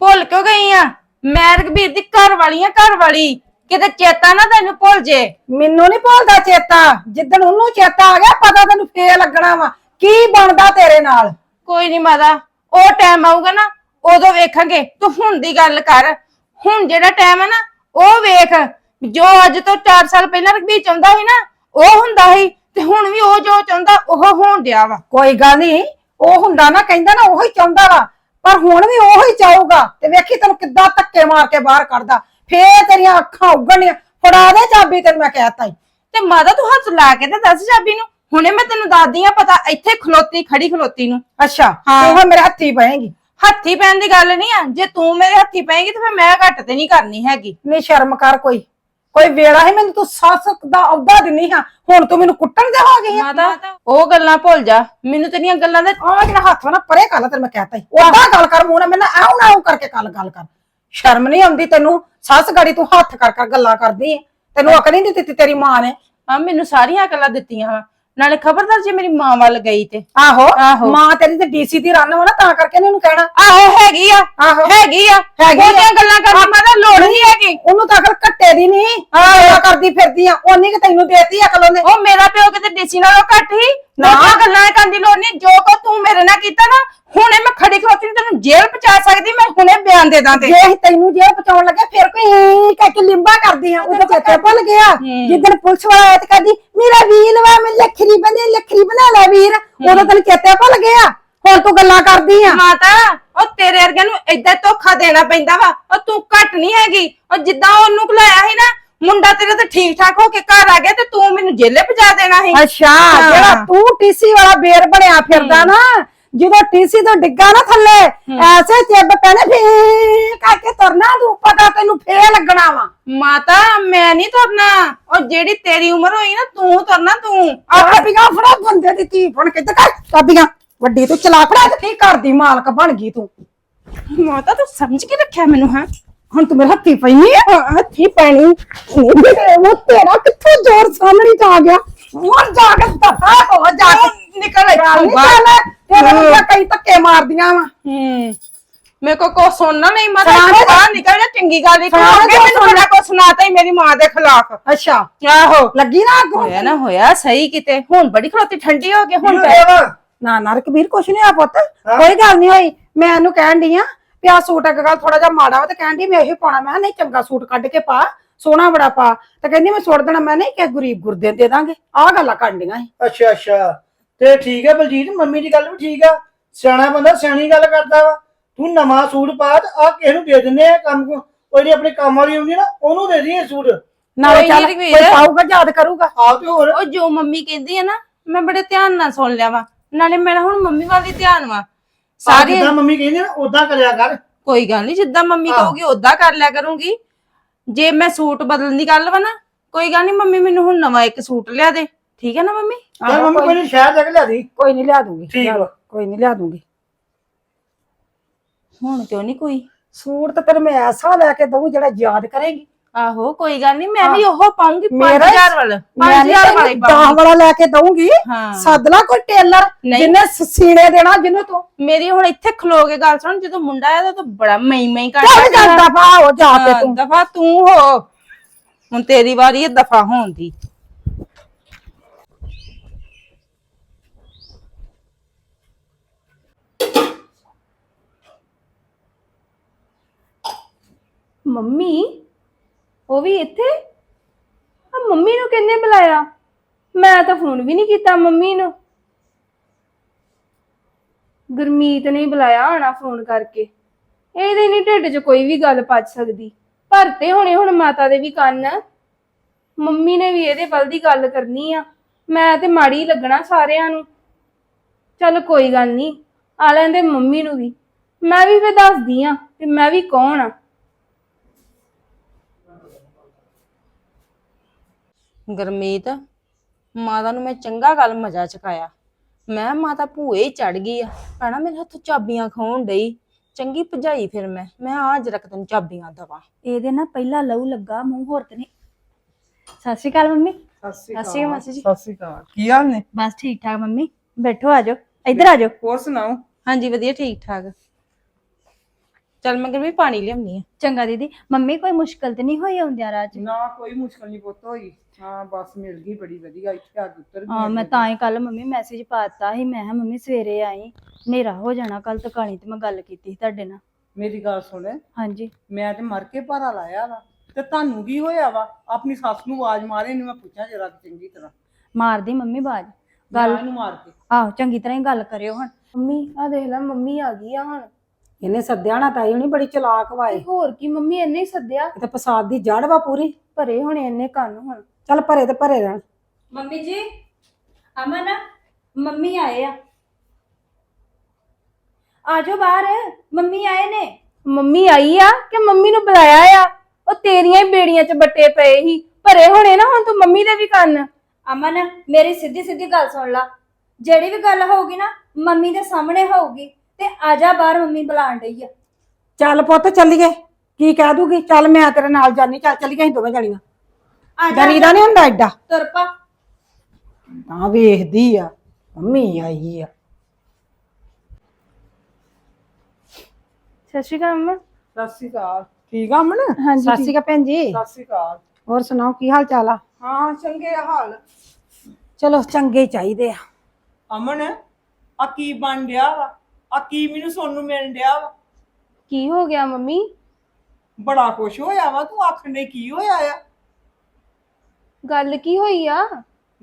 ਭੁੱਲ ਕਿਉਂ ਗਈ ਆ? ਮੈਂ ਰਘਬੀਰ ਦੀ ਘਰ ਵਾਲੀ ਆ ਘਰ ਵਾਲੀ। ਕਿਤੇ ਚੇਤਾ ਨਾ ਤੈਨੂੰ ਭੁੱਲ ਜੇ। ਮੈਨੂੰ ਨਹੀਂ ਭੁੱਲਦਾ ਚੇਤਾ। ਜਿੱਦਣ ਉਹਨੂੰ ਚੇਤਾ ਆ ਗਿਆ ਪਤਾ ਤੈਨੂੰ ਫੇਰ ਲੱਗਣਾ ਵਾ। ਕੀ ਬਣਦਾ ਤੇਰੇ ਨਾਲ? ਕੋਈ ਨਹੀਂ ਮਾਤਾ ਉਹ ਟਾਈਮ ਆਊਗਾ ਨਾ ਉਦੋਂ ਵੇਖਾਂਗੇ। ਤੂੰ ਹੁਣ ਦੀ ਗੱਲ ਕਰ। ਹੁਣ ਜਿਹੜਾ ਟਾਈਮ ਹੈ ਨਾ ਉਹ ਵੇਖ ਜੋ ਅੱਜ ਤੋਂ 4 ਸਾਲ ਪਹਿਲਾਂ ਰਘਬੀਰ ਚਾਹੁੰਦਾ ਸੀ ਨਾ ਉਹ ਹੁੰਦਾ ਸੀ ਤੇ ਹੁਣ ਵੀ ਉਹ ਜੋ ਚਾਹੁੰਦਾ ਉਹ ਹੋਣ ਡਿਆ ਵਾ। ਕੋਈ ਗੱਲ ਨਹੀਂ ਉਹ ਹੁੰਦਾ ਨਾ ਕਹਿੰਦਾ ਨਾ ਉਹੀ ਚਾਹੁੰਦਾ ਵਾ। ਪਰ ਹੁਣ ਵੀ ਉਹੀ ਚਾਹੂਗਾ ਤੇ ਵੇਖੀ ਤੈਨੂੰ ਕਿੱਦਾਂ ਧੱਕੇ ਮਾਰ ਕੇ ਬਾਹਰ ਕੱਢਦਾ। ਫੇਰ ਤੇਰੀਆਂ ਅੱਖਾਂ ਉੱਗਣੀਆਂ। ਫੜਾ ਦੇ ਚਾਬੀ ਤੈਨੂੰ ਮੈਂ ਕਹਿਤਾ ਤੇ ਮਾਤਾ ਤੂੰ ਹੱਥ ਲਾ ਕੇ ਤੇ ਦੱਸ ਚਾਬੀ ਨੂੰ। ਹੁਣੇ ਮੈਂ ਤੈਨੂੰ ਦੱਸਦੀ ਆ ਪਤਾ ਇੱਥੇ ਖਲੋਤੀ ਖੜੀ ਖਲੋਤੀ ਨੂੰ। ਅੱਛਾ ਹਾਂ। ਤੂੰ ਹੁਣ ਮੇਰੇ ਹੱਥੀ ਪਏਗੀ। ਹੱਥੀ ਪੈਣ ਦੀ ਗੱਲ ਨਹੀਂ ਆ। ਜੇ ਤੂੰ ਮੇਰੇ ਹੱਥੀ ਪਏਂਗੀ ਤੇ ਫਿਰ ਮੈਂ ਘੱਟ ਤੇ ਨਹੀਂ ਕਰਨੀ ਹੈਗੀ। ਨਹੀਂ ਸ਼ਰਮ ਕਰ ਕੋਈ। ਕੋਈ ਵੇਲਾ ਹੀ ਮੈਨੂੰ ਤੂੰ ਸੱਸ ਦਾ ਅਹੁਦਾ ਦਿੰਨੀ ਹਾਂ। ਹੁਣ ਤੂੰ ਮੈਨੂੰ ਕੁੱਟਣ ਦੇ ਹੋ ਗਈ ਮਾਤਾ ਉਹ ਗੱਲਾਂ ਭੁੱਲ ਜਾ। ਮੈਨੂੰ ਤੇਰੀਆਂ ਗੱਲਾਂ ਦੇ ਆਹ ਜਿਹੜਾ ਹੱਥ ਵਾ ਨਾ ਪਰੇ ਕਰ ਲੈ ਤੈਨੂੰ ਮੈਂ ਕਹਿਤਾ ਹੀ। ਉਦਾਂ ਗੱਲ ਕਰ ਮੂੰਹ ਨਾਲ ਮੈਨੂੰ ਆਉਂ ਨਾ ਆਉਂ ਕਰਕੇ ਗੱਲ ਗੱਲ ਕਰ। ਸ਼ਰਮ ਨਹੀਂ ਆਉਂਦੀ ਤੈਨੂੰ। ਸੱਸ ਗਾੜੀ ਤੂੰ ਹੱਥ ਕਰ ਕਰ ਗੱਲਾਂ ਕਰਦੀ। ਤੈਨੂੰ ਅਕਲ ਨਹੀਂ ਦਿੱਤੀ ਤੇਰੀ ਮਾਂ ਨੇ। ਆ ਮੈਨੂੰ ਸਾਰੀਆਂ ਅਕਲਾਂ ਦਿੱਤੀਆਂ ਵਾ। ਨਾਲੇ ਖਬਰਦਾਰ ਜੇ ਮੇਰੀ ਮਾਂ ਵੱਲ ਗਈ ਤੇ। ਆਹੋ ਆਹੋ। ਮਾਂ ਤੇਰੀ ਤੇ ਡੀਸੀ ਦੀ ਰਨ ਵਾ ਨਾ ਤਾਂ ਕਰਕੇ ਨੀ ਉਹਨੂੰ ਕਹਿਣਾ। ਆਹੋ ਹੈਗੀ ਆ ਆਹੋ। ਹੈਗੀ ਆ। ਹੈਗੀ ਆ। ਉਹਦੀਆਂ ਗੱਲਾਂ ਕਰਨ ਦੀ ਮਾਤਾ ਲੋੜ ਨਹੀਂ ਹੈਗੀ। ਉਹਨੂੰ ਤਾਂ ਅਕਲ ਘੱਟੇ ਦੀ ਨਹੀਂ ਆਹ। ਕਰਦੀ ਫਿਰਦੀ ਆ। ਉਹਨੀ ਕਿ ਤੈਨੂੰ ਦੇਤੀ ਅਕਲ ਉਹਨੇ? ਉਹ ਮੇਰਾ ਪਿਓ ਕਿਤੇ ਦੇਸੀ ਨਾਲੋਂ ਘੱਟ ਹੀ ਨਾ। ਨਾ ਗੱਲਾਂ ਕਰਨ ਦੀ ਲੋੜ ਨਹੀਂ? ਜੋ ਕੋ ਤੂੰ ਮੇਰੇ ਨਾਲ ਕੀਤਾ ਨਾ ਹੁਣੇ ਮੈਂ ਖੜੀ ਖਲੋਤੀ ਨੂੰ ਤੈਨੂੰ ਜੇਲ੍ਹ ਪਹੁੰਚਾ ਸਕਦੀ ਮੈਂ ਹੁਣੇ ਬਿਆਨ ਦੇ ਦਾਂ ਤੇ ਜੇ ਅਸੀਂ ਤੈਨੂੰ ਜੇ ਪਹੁੰਚਾਉਣ ਲੱਗੇ ਫਿਰ ਕੋਈ ਕਹਿ ਕੇ ਲਿੰਬਾ ਕਰਦੀ ਆ ਉਹਦਾ ਚੇਤੇ ਭੁੱਲ ਗਿਆ। ਜਿੱਦਣ ਪੁਲਿਸ ਵਾਲਾ ਆਇਆ ਤੇ ਕਹਿੰਦੀ ਮੇਰਾ ਵੀਰ ਵਾ ਮੈਂ ਲੱਖਰੀ ਬਣੇ ਲੱਖਰੀ ਬਣਾ ਲੈ ਵੀਰ। ਉਦੋਂ ਤੈਨੂੰ ਚੇਤੇ ਭੁੱਲ ਗਿਆ। ਹੁਣ ਤੂੰ ਗੱਲਾਂ ਕਰਦੀ ਆ। ਮਾਤਾ ਉਹ ਤੇਰੇ ਵਰਗਿਆਂ ਨੂੰ ਏਦਾਂ ਧੋਖਾ ਦੇਣਾ ਪੈਂਦਾ ਵਾ। ਉਹ ਤੂੰ ਘੱਟ ਨਹੀਂ ਹੈਗੀ। ਉਹ ਜਿੱਦਾਂ ਉਹਨੂੰ ਘਲਾਇਆ ਸੀ ਨਾ ਮੁੰਡਾ ਤੇਰਾ ਤਾਂ ਠੀਕ ਠਾਕ ਹੋ ਕੇ ਘਰ ਆ ਗਿਆ ਤੇ ਤੂੰ ਮੈਨੂੰ ਜੇਲੇ ਪਹੁੰਚਾ ਦੇਣਾ ਸੀ। ਅੱਛਾ ਜਿਹੜਾ ਤੂੰ ਟੀਸੀ ਵਾਲਾ ਬੇਰ ਬਣਿਆ ਫਿਰਦਾ ਨਾ ਜਦੋਂ ਟੀਸੀ ਤੋਂ ਡਿੱਗਾ ਨਾ ਥੱਲੇ ਐਸੇ ਚਿੱਬ ਪੈਣੇ ਫੇ ਕਰਕੇ ਤੁਰਨਾ ਤੂੰ ਪਤਾ ਤੈਨੂੰ ਫੇ ਲੱਗਣਾ ਵਾ। ਮਾਤਾ ਮੈਂ ਨਹੀਂ ਤੁਰਨਾ। ਉਹ ਜਿਹੜੀ ਤੇਰੀ ਉਮਰ ਹੋਈ ਨਾ ਤੂੰ ਤੁਰਨਾ ਤੂੰ। ਬਿਗਾ ਫੜਾ ਬੰਦੇ ਦੀ ਧੀ ਬਣ ਕੇ ਤੇ ਕਰ ਵੱਡੀ ਤੂੰ ਚਲਾ ਫੜਾ ਤੇ ਕੀ ਕਰਦੀ ਮਾਲਕ ਬਣ ਗਈ ਤੂੰ। ਮਾਤਾ ਤੂੰ ਸਮਝ ਕੇ ਰੱਖਿਆ ਮੈਨੂੰ ਹਾਂ? ਹੁਣ ਤੂੰ ਮੇਰੇ ਹੱਥੀ ਪਈਨੀ ਆ? ਹੱਥੀ ਪੈਣੀ। ਨਹੀਂ ਉਹ ਤੇਰਾ ਕਿੱਥੋਂ ਜ਼ੋਰ ਸਾਹਮਣੇ ਚ ਆ ਗਿਆ? ਮਰ ਜਾ ਕੇ ਦਫਾ ਹੋ ਜਾ ਕੇ ਨਿਕਲ ਨਹੀਂ ਚੱਲ ਤੇਰੇ ਨੂੰ ਕਈ ਧੱਕੇ ਮਾਰਦੀਆਂ ਵਾ। ਹੂੰ। ਮੇਰੇ ਕੋ ਕੋ ਸੁਣਨਾ ਨਹੀਂ ਦੇ। ਇੱਥੋਂ ਬਾਹਰ ਨਿਕਲ ਜਾ ਚੰਗੀ ਗੱਲ ਹੀ ਸੁਣਾ ਕਰੋਗੇ ਦੇ, ਮੈਨੂੰ। ਬੜਾ ਕੋ ਸੁਣਾਤਾ ਹੀ ਮੇਰੀ ਮਾਂ ਦੇ ਖਿਲਾਫ। ਅੱਛਾ। ਆਹੋ। ਲੱਗੀ ਨਾ ਅੱਗੋਂ? ਹੋਇਆ ਨਾ ਹੋਇਆ ਸਹੀ ਕਿਤੇ। ਹੁਣ ਬੜੀ ਖਲੋਤੀ ਠੰਡੀ ਹੋ ਗਈ ਹੁਣ ਨਾ ਨਾ ਰਕਬੀਰ ਕੁਛ ਨਹੀਂ ਆ ਪੁੱਤ। ਕੋਈ ਗੱਲ ਨਹੀਂ ਹੋਈ। ਮੈਂ ਇਹਨੂੰ ਕਹਿਣ ਆ ਵੀ ਆਹ ਸੂਟ ਅੱਗ ਗੱਲ ਥੋੜਾ ਜਿਹਾ ਮਾੜਾ ਵਾ ਤੇ ਕਹਿਣ ਡਈ ਮੈਂ ਇਹੀ ਪਾਉਣਾ। ਮੈਂ ਕਿਹਾ ਨਹੀਂ ਚੰਗਾ ਸੂਟ ਕੱਢ ਕੇ ਪਾ ਸੋਹਣਾ ਬੜਾ ਪਾ। ਤੇ ਕਹਿੰਦੀ ਮੈਂ ਸੁੱਟ ਦੇਣਾ। ਮੈਂ ਨਹੀਂ ਕਿ ਗਰੀਬ ਗੁਰਦੇ ਦੇ ਦਾਂਗੇ। ਆਹ ਗੱਲਾਂ ਕਰਨੀਆਂ ਸੀ। ਅੱਛਾ ਅੱਛਾ। ਤੇ ਠੀਕ ਹੈ ਬਲਜੀਤ ਮੰਮੀ ਦੀ ਗੱਲ ਵੀ ਠੀਕ ਆ। ਸਿਆਣਾ ਬੰਦਾ ਸਿਆਣੀ ਗੱਲ ਕਰਦਾ ਵਾ। ਤੂੰ ਨਵਾਂ ਸੂਟ ਪਾ ਤੇ ਆ ਕਿਸੇ ਨੂੰ ਦੇ ਦਿੰਦੇ ਆ ਕੰਮ ਕੋ। ਉਹ ਜਿਹੜੀ ਆਪਣੇ ਕੰਮ ਵਾਲੀ ਹੁੰਦੀ ਨਾ ਉਹਨੂੰ ਦੇ ਦਈਏ ਸੂਟ। ਨਾਲੇ ਨੀ ਚੱਲ। ਕੋਈ ਪਾਊਗਾ ਯਾਦ ਕਰੂਗਾ। ਆਪ ਤੇ ਹੋਰ। ਉਹ ਜੋ ਮੰਮੀ ਕਹਿੰਦੀ ਹੈ ਨਾ ਮੈਂ ਬੜੇ ਧਿਆਨ ਨਾਲ ਸੁਣ ਲਿਆ ਵਾ। ਨਾਲੇ ਮੇਰਾ ਹੁਣ ਮੰਮੀ ਵੱਲ ਧਿਆਨ ਵਾ। ਸਾਰੇ ਜਿੱਦਾਂ ਮੰਮੀ ਕਹਿੰਦੀ ਨਾ ਉਦਾਂ ਕਰਿਆ ਕਰ। ਕੋਈ ਗੱਲ ਨਹੀਂ ਜਿੱਦਾਂ ਮੰਮੀ ਆਹੋ। ਕਹੂਗੀ ਉਦਾਂ ਕਰ ਲਿਆ ਕਰੂੰਗੀ। ਜੇ ਮੈਂ ਸੂਟ ਬਦਲਣ ਦੀ ਗੱਲ ਵਾ ਨਾ ਕੋਈ ਗੱਲ ਨਹੀਂ ਮੰਮੀ ਮੈਨੂੰ ਹੁਣ ਨਵਾਂ ਇੱਕ ਸੂਟ ਲਿਆ ਦੇ। ਠੀਕ ਹੈ ਨਾ ਮੰਮੀ? ਚੱਲ ਆਹੋ, ਮੰਮੀ ਕੋਈ- ਕੋਈ ਨੀ, ਸ਼ਹਿਰ ਜਾ ਕੇ ਲਿਆ ਦੀ। ਕੋਈ ਨਹੀਂ ਲਿਆ ਦੂੰਗੀ। ਠੀਕ। ਵਾ। ਕੋਈ ਨਹੀਂ ਲਿਆ ਦੂੰਗੀ। ਹੁਣ ਕਿਉਂ ਨਹੀਂ ਕੋਈ? ਸੂਟ ਤਾਂ ਤੈਨੂੰ ਮੈਂ ਐਸਾ ਲੈ ਕੇ ਦਊਂ ਜਿਹੜਾ ਯਾਦ ਕਰੇਗੀ। ਆਹੋ ਕੋਈ ਗੱਲ ਨਹੀਂ ਮੈਂ ਵੀ ਉਹ ਪਾਉਂਗੀ ਮੇਰਾ 5000 ਵਾਲਾ ਮੈਂ 5000 ਵਾਲਾ ਹੀ 10 ਪਾਉਂਗੀ ਵਾਲਾ ਲੈ ਕੇ ਦਊਂਗੀ। ਹਾਂ। ਸੱਦ ਲਾ ਕੋਈ ਟੇਲਰ। ਜਿਹਨੇ ਸੀਨੇ ਦੇਣਾ ਜਿਹਨੂੰ ਤੂੰ। ਮੇਰੀ ਹੁਣ ਇੱਥੇ ਖਲੋ ਕੇ ਗੱਲ ਸੁਣ ਜਦੋਂ ਮੁੰਡਾ ਆਇਆ ਤਾਂ ਬੜਾ ਮਈ ਮਈ ਚੱਲ ਕਰਦਾ ਜਾ ਦਫਾ ਹੋ ਜਾ ਕੇ ਤੂੰ। ਦਫਾ ਤੂੰ ਹੋ। ਹੁਣ ਤੇਰੀ ਵਾਰੀ ਹੈ ਦਫਾ ਹੋਣ ਦੀ। ਮੰਮੀ ਉਹ ਵੀ ਇੱਥੇ? ਆ ਮੰਮੀ ਨੂੰ ਕਿੰਨੇ ਬੁਲਾਇਆ? ਮੈਂ ਤਾਂ ਫੋਨ ਵੀ ਨਹੀਂ ਕੀਤਾ ਮੰਮੀ ਨੂੰ। ਗੁਰਮੀਤ ਨੇ ਹੀ ਬੁਲਾਇਆ ਹੋਣਾ ਫੋਨ ਕਰਕੇ। ਇਹਦੇ ਨਹੀਂ ਢਿੱਡ 'ਚ ਕੋਈ ਵੀ ਗੱਲ ਪਚ ਸਕਦੀ। ਭਰਤੇ ਹੋਣੇ ਹੁਣ ਮਾਤਾ ਦੇ ਵੀ ਕੰਨ ਮੰਮੀ ਨੇ ਵੀ ਇਹਦੇ ਵੱਲ ਦੀ ਗੱਲ ਕਰਨੀ ਆ। ਮੈਂ ਤੇ ਮਾੜੀ ਲੱਗਣਾ ਸਾਰਿਆਂ ਨੂੰ। ਚੱਲ ਕੋਈ ਗੱਲ ਨਹੀਂ, ਆ ਲੈਂਦੇ ਮੰਮੀ ਨੂੰ ਵੀ। ਮੈਂ ਵੀ ਫੇ ਦੱਸਦੀ ਆ ਕਿ ਮੈਂ ਵੀ ਕੌਣ ਆ। ਗਰਮੀਤ ਮਾਤਾ ਨੂੰ ਮੈਂ ਚੰਗਾ ਗੱਲ ਮਜ਼ਾ ਚਕਾਇਆ। ਮੈਂ ਮਾਤਾ ਭੂਏ ਚੜ ਗਈ ਆ। ਭੈਣਾ ਮੇਰੇ ਹੱਥੋਂ ਚਾਬੀਆਂ ਖਾਉਣ ਡਈ। ਚੰਗੀ ਭਜਾਈ ਫਿਰ ਮੈਂ। ਮੈਂ ਆ ਅੱਜ ਰੱਖ ਤੈਨੂੰ ਚਾਬੀਆਂ ਦਵਾ। ਇਹਦੇ ਨਾ ਪਹਿਲਾ ਲਹੂ ਲੱਗਾ ਮੂੰਹ ਹੋਰ ਤੇ ਨਹੀਂ। ਸਤਿ ਸ਼੍ਰੀ ਅਕਾਲ ਮੰਮੀ। ਸਤਿ ਸ਼੍ਰੀ ਅਕਾਲ ਮਾਸੀ ਜੀ। ਸਤਿ ਸ਼੍ਰੀ ਅਕਾਲ। ਕੀ ਹਾਲ ਨੇ? ਬਸ ਠੀਕ ਠਾਕ ਮੰਮੀ। ਬੈਠੋ ਆ ਜਾਓ। ਇੱਧਰ ਆ ਜਾਓ। ਹੋਰ ਸੁਣਾਓ? ਹਾਂਜੀ ਵਧੀਆ ਠੀਕ ਠਾਕ। ਚੱਲ ਮੈਂ ਗਰਮੀ ਪਾਣੀ ਲਿਆਉਣੀ ਆ। ਚੰਗਾ ਦੀਦੀ। ਮੰਮੀ ਕੋਈ ਮੁਸ਼ਕਲ ਤੇ ਨਹੀਂ ਹੋਈ ਆਉਂਦਿਆਂ 'ਚ? ਨਾ ਕੋਈ ਮੁਸ਼ਕਲ ਨਹੀਂ ਪੁੱਤ ਹੋਈ। ਹਾਂ ਬੱਸ ਮਿਲ ਗਈ ਬੜੀ ਵਧੀਆ ਇੱਥੇ ਆ ਉੱਤਰ ਹਾਂ ਗਈ ਮੈਂ ਤਾਂ ਹੀ ਕੱਲ ਮੰਮੀ ਮੈਸੇਜ ਪਾਤਾ ਸੀ ਮੈਂ ਕਿਹਾ ਮੰਮੀ ਸਵੇਰੇ ਆਈ ਹਨੇਰਾ ਹੋ ਜਾਣਾ ਕੱਲ ਤਕਾਲੀ ਤੇ ਮੈਂ ਗੱਲ ਕੀਤੀ ਸੀ ਤੁਹਾਡੇ ਨਾਲ। ਮੇਰੀ ਗੱਲ ਸੁਣ। ਹਾਂਜੀ। ਮੈਂ ਤੇ ਮਰ ਕੇ ਭਾਰਾ ਲਾਇਆ ਵਾ ਤੇ ਤੁਹਾਨੂੰ ਕੀ ਹੋਇਆ ਵਾ? ਆਪਣੀ ਸੱਸ ਨੂੰ ਆਵਾਜ਼ ਮਾਰੇ ਨੂੰ ਮੈਂ ਪੁੱਛਾਂ ਜਰਾ ਚੰਗੀ ਤਰ੍ਹਾਂ। ਮਾਰਦੀ ਮੰਮੀ ਬਾਜ ਗੱਲ ਇਹਨੂੰ ਮਾਰ ਕੇ। ਆਹੋ ਚੰਗੀ ਤਰ੍ਹਾਂ ਹੀ ਗੱਲ ਕਰਿਓ ਹੁਣ। ਮੰਮੀ ਆ ਦੇਖ ਲੈ ਮੰਮੀ ਆ ਗਈ ਆ ਹੁਣ। ਇਹਨੇ ਸੱਦਿਆ ਨਾ ਤਾਈ ਹੁਣੀ ਬੜੀ ਚਲਾਕ ਵਾਏ ਹੋਰ ਕੀ ਮੰਮੀ ਇਹਨੇ ਹੀ ਸੱਦਿਆ। ਇਹ ਤਾਂ ਪਸਾਦ ਦੀ ਜੜ ਵਾ ਪੂਰੀ। ਭਰੇ ਹੋਣੇ ਇਹਨੇ ਕੰਨ ਹੁਣ। ਚੱਲ ਭਰੇ ਤੇ ਭਰੇ ਰਹਿਣ। ਮੰਮੀ ਜੀ ਅਮਨ ਮੰਮੀ ਆਏ ਆ। ਆਜੋ ਬਾਹਰ ਮੰਮੀ ਆਏ ਨੇ। ਮੰਮੀ ਆਈ ਆ ਕਿ ਮੰਮੀ ਨੂੰ ਬੁਲਾਇਆ ਆ? ਉਹ ਤੇਰੀਆਂ ਹੀ ਬੇੜੀਆਂ 'ਚ ਬੱਟੇ ਪਏ ਸੀ। ਭਰੇ ਹੋਣੇ ਨਾ ਹੁਣ ਤੂੰ ਮੰਮੀ ਦੇ ਵੀ ਕੰਨ। ਅਮਨ ਮੇਰੀ ਸਿੱਧੀ ਸਿੱਧੀ ਗੱਲ ਸੁਣ ਲਾ। ਜਿਹੜੀ ਵੀ ਗੱਲ ਹੋਊਗੀ ਨਾ ਮੰਮੀ ਦੇ ਸਾਹਮਣੇ ਹੋਊਗੀ। ਤੇ ਆਜਾ ਬਾਹਰ ਮੰਮੀ ਬੁਲਾਣ ਡਈ ਆ। ਚੱਲ ਪੁੱਤ ਚੱਲੀਏ। ਕੀ ਕਹਿ ਦੂਗੀ? ਚੱਲ ਮੈਂ ਤੇਰੇ ਨਾਲ ਜਾਨੀ ਚੱਲ ਚੱਲੀਏ ਅਸੀਂ ਦੋਵੇਂ ਜਣੀਆਂ। ਆਜਾ ਡਰੀਦਾ ਨਹੀਂ ਹੁੰਦਾ ਐਡਾ? ਤੁਰ ਪਾ। ਤਾਂ ਵੇਖਦੀ ਆ ਮੰਮੀ ਆਈ ਆ। ਸਤਿ ਸ਼੍ਰੀ ਅਕਾਲ ਮੰਮਾ। ਸਤਿ ਸ਼੍ਰੀ ਅਕਾਲ। ਠੀਕ ਆ ਅਮਨ? ਹਾਂਜੀ ਸਤਿ ਸ਼੍ਰੀ ਅਕਾਲ ਭੈਣ ਜੀ। ਸਤਿ ਸ਼੍ਰੀ ਅਕਾਲ। ਹੋਰ ਸੁਣਾਓ ਕੀ ਹਾਲ ਚਾਲ ਆ? ਹਾਂ ਚੰਗੇ ਆ ਹਾਲ। ਚਲੋ ਚੰਗੇ ਹੀ ਚਾਹੀਦੇ ਆ। ਅਮਨ ਆ ਕੀ ਬਣ ਡਿਆ ਵਾ? ਆ ਕੀ ਮੈਨੂੰ ਸੁਣਨ ਨੂੰ ਮਿਲਣ ਡਿਆ ਵਾ? ਕੀ ਹੋ ਗਿਆ ਮੰਮੀ? ਬੜਾ ਖੁਸ਼ ਹੋਇਆ ਵਾ ਤੂੰ ਆਖਣ ਨੇ ਕੀ ਹੋਇਆ ਆ? ਗੱਲ ਕੀ ਹੋਈ ਆ?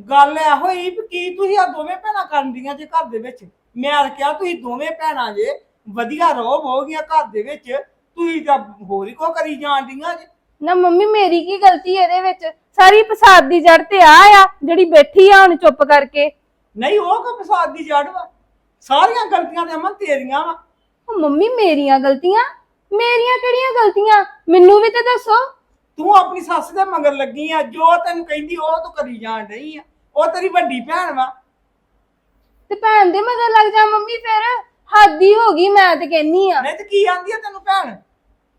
ਗੱਲ ਇਹ ਹੋਈ ਵੀ ਕੀ ਤੁਸੀਂ ਆ ਦੋਵੇਂ ਭੈਣਾਂ ਕਰਦੀਆਂ ਜੇ ਘਰ ਦੇ ਵਿੱਚ? ਮੈਂ ਤਾਂ ਕਿਹਾ ਤੁਸੀਂ ਦੋਵੇਂ ਭੈਣਾਂ ਜੇ ਵਧੀਆ ਰਹੋ ਬਹੋਗੀਆਂ ਘਰ ਦੇ ਵਿੱਚ। ਤੁਸੀਂ ਤਾਂ ਹੋਰ ਹੀ ਕੋ ਕਰੀ ਜਾਂਦੀਆਂ ਜੇ? ਨਾ ਮੰਮੀ ਮੇਰੀ ਕੀ ਗਲਤੀ ਇਹਦੇ ਵਿੱਚ? ਸਾਰੀ ਫਸਾਦ ਦੀ ਜੜ ਤੇ ਆ ਆ ਜਿਹੜੀ ਬੈਠੀ ਆ ਹੁਣ ਚੁੱਪ ਕਰਕੇ। ਨਹੀਂ ਉਹ ਕੋ ਫਸਾਦ ਦੀ ਜੜ ਵਾ? ਸਾਰੀਆਂ ਗਲਤੀਆਂ ਤੇ ਅਮਨ ਤੇਰੀਆਂ ਵਾ। ਉਹ ਮੰਮੀ ਮੇਰੀਆਂ ਗਲਤੀਆਂ? ਮੇਰੀਆਂ ਕਿਹੜੀਆਂ ਗਲਤੀਆਂ? ਮੈਨੂੰ ਵੀ ਤੇ ਦੱਸੋ। ਤੂੰ ਆਪਣੀ ਸੱਸ ਦੇ ਮਗਰ ਲੱਗੀ ਆ ਜੋ ਤੈਨੂੰ ਕਹਿੰਦੀ ਉਹ ਤੂੰ ਕਰੀ ਜਾਣ ਰਹੀ ਆ। ਉਹ ਤੇਰੀ ਵੱਡੀ ਭੈਣ ਵਾ। ਤੇ ਭੈਣ ਦੇ ਮਗਰ ਲੱਗ ਜਾ ਮੰਮੀ ਫਿਰ। ਹੱਦੀ ਹੋ ਗਈ ਮੈਂ ਤੇ ਕਹਿੰਨੀ ਆ। ਨਹੀਂ ਤੇ ਕੀ ਆਂਦੀ ਆ ਤੈਨੂੰ ਭੈਣ?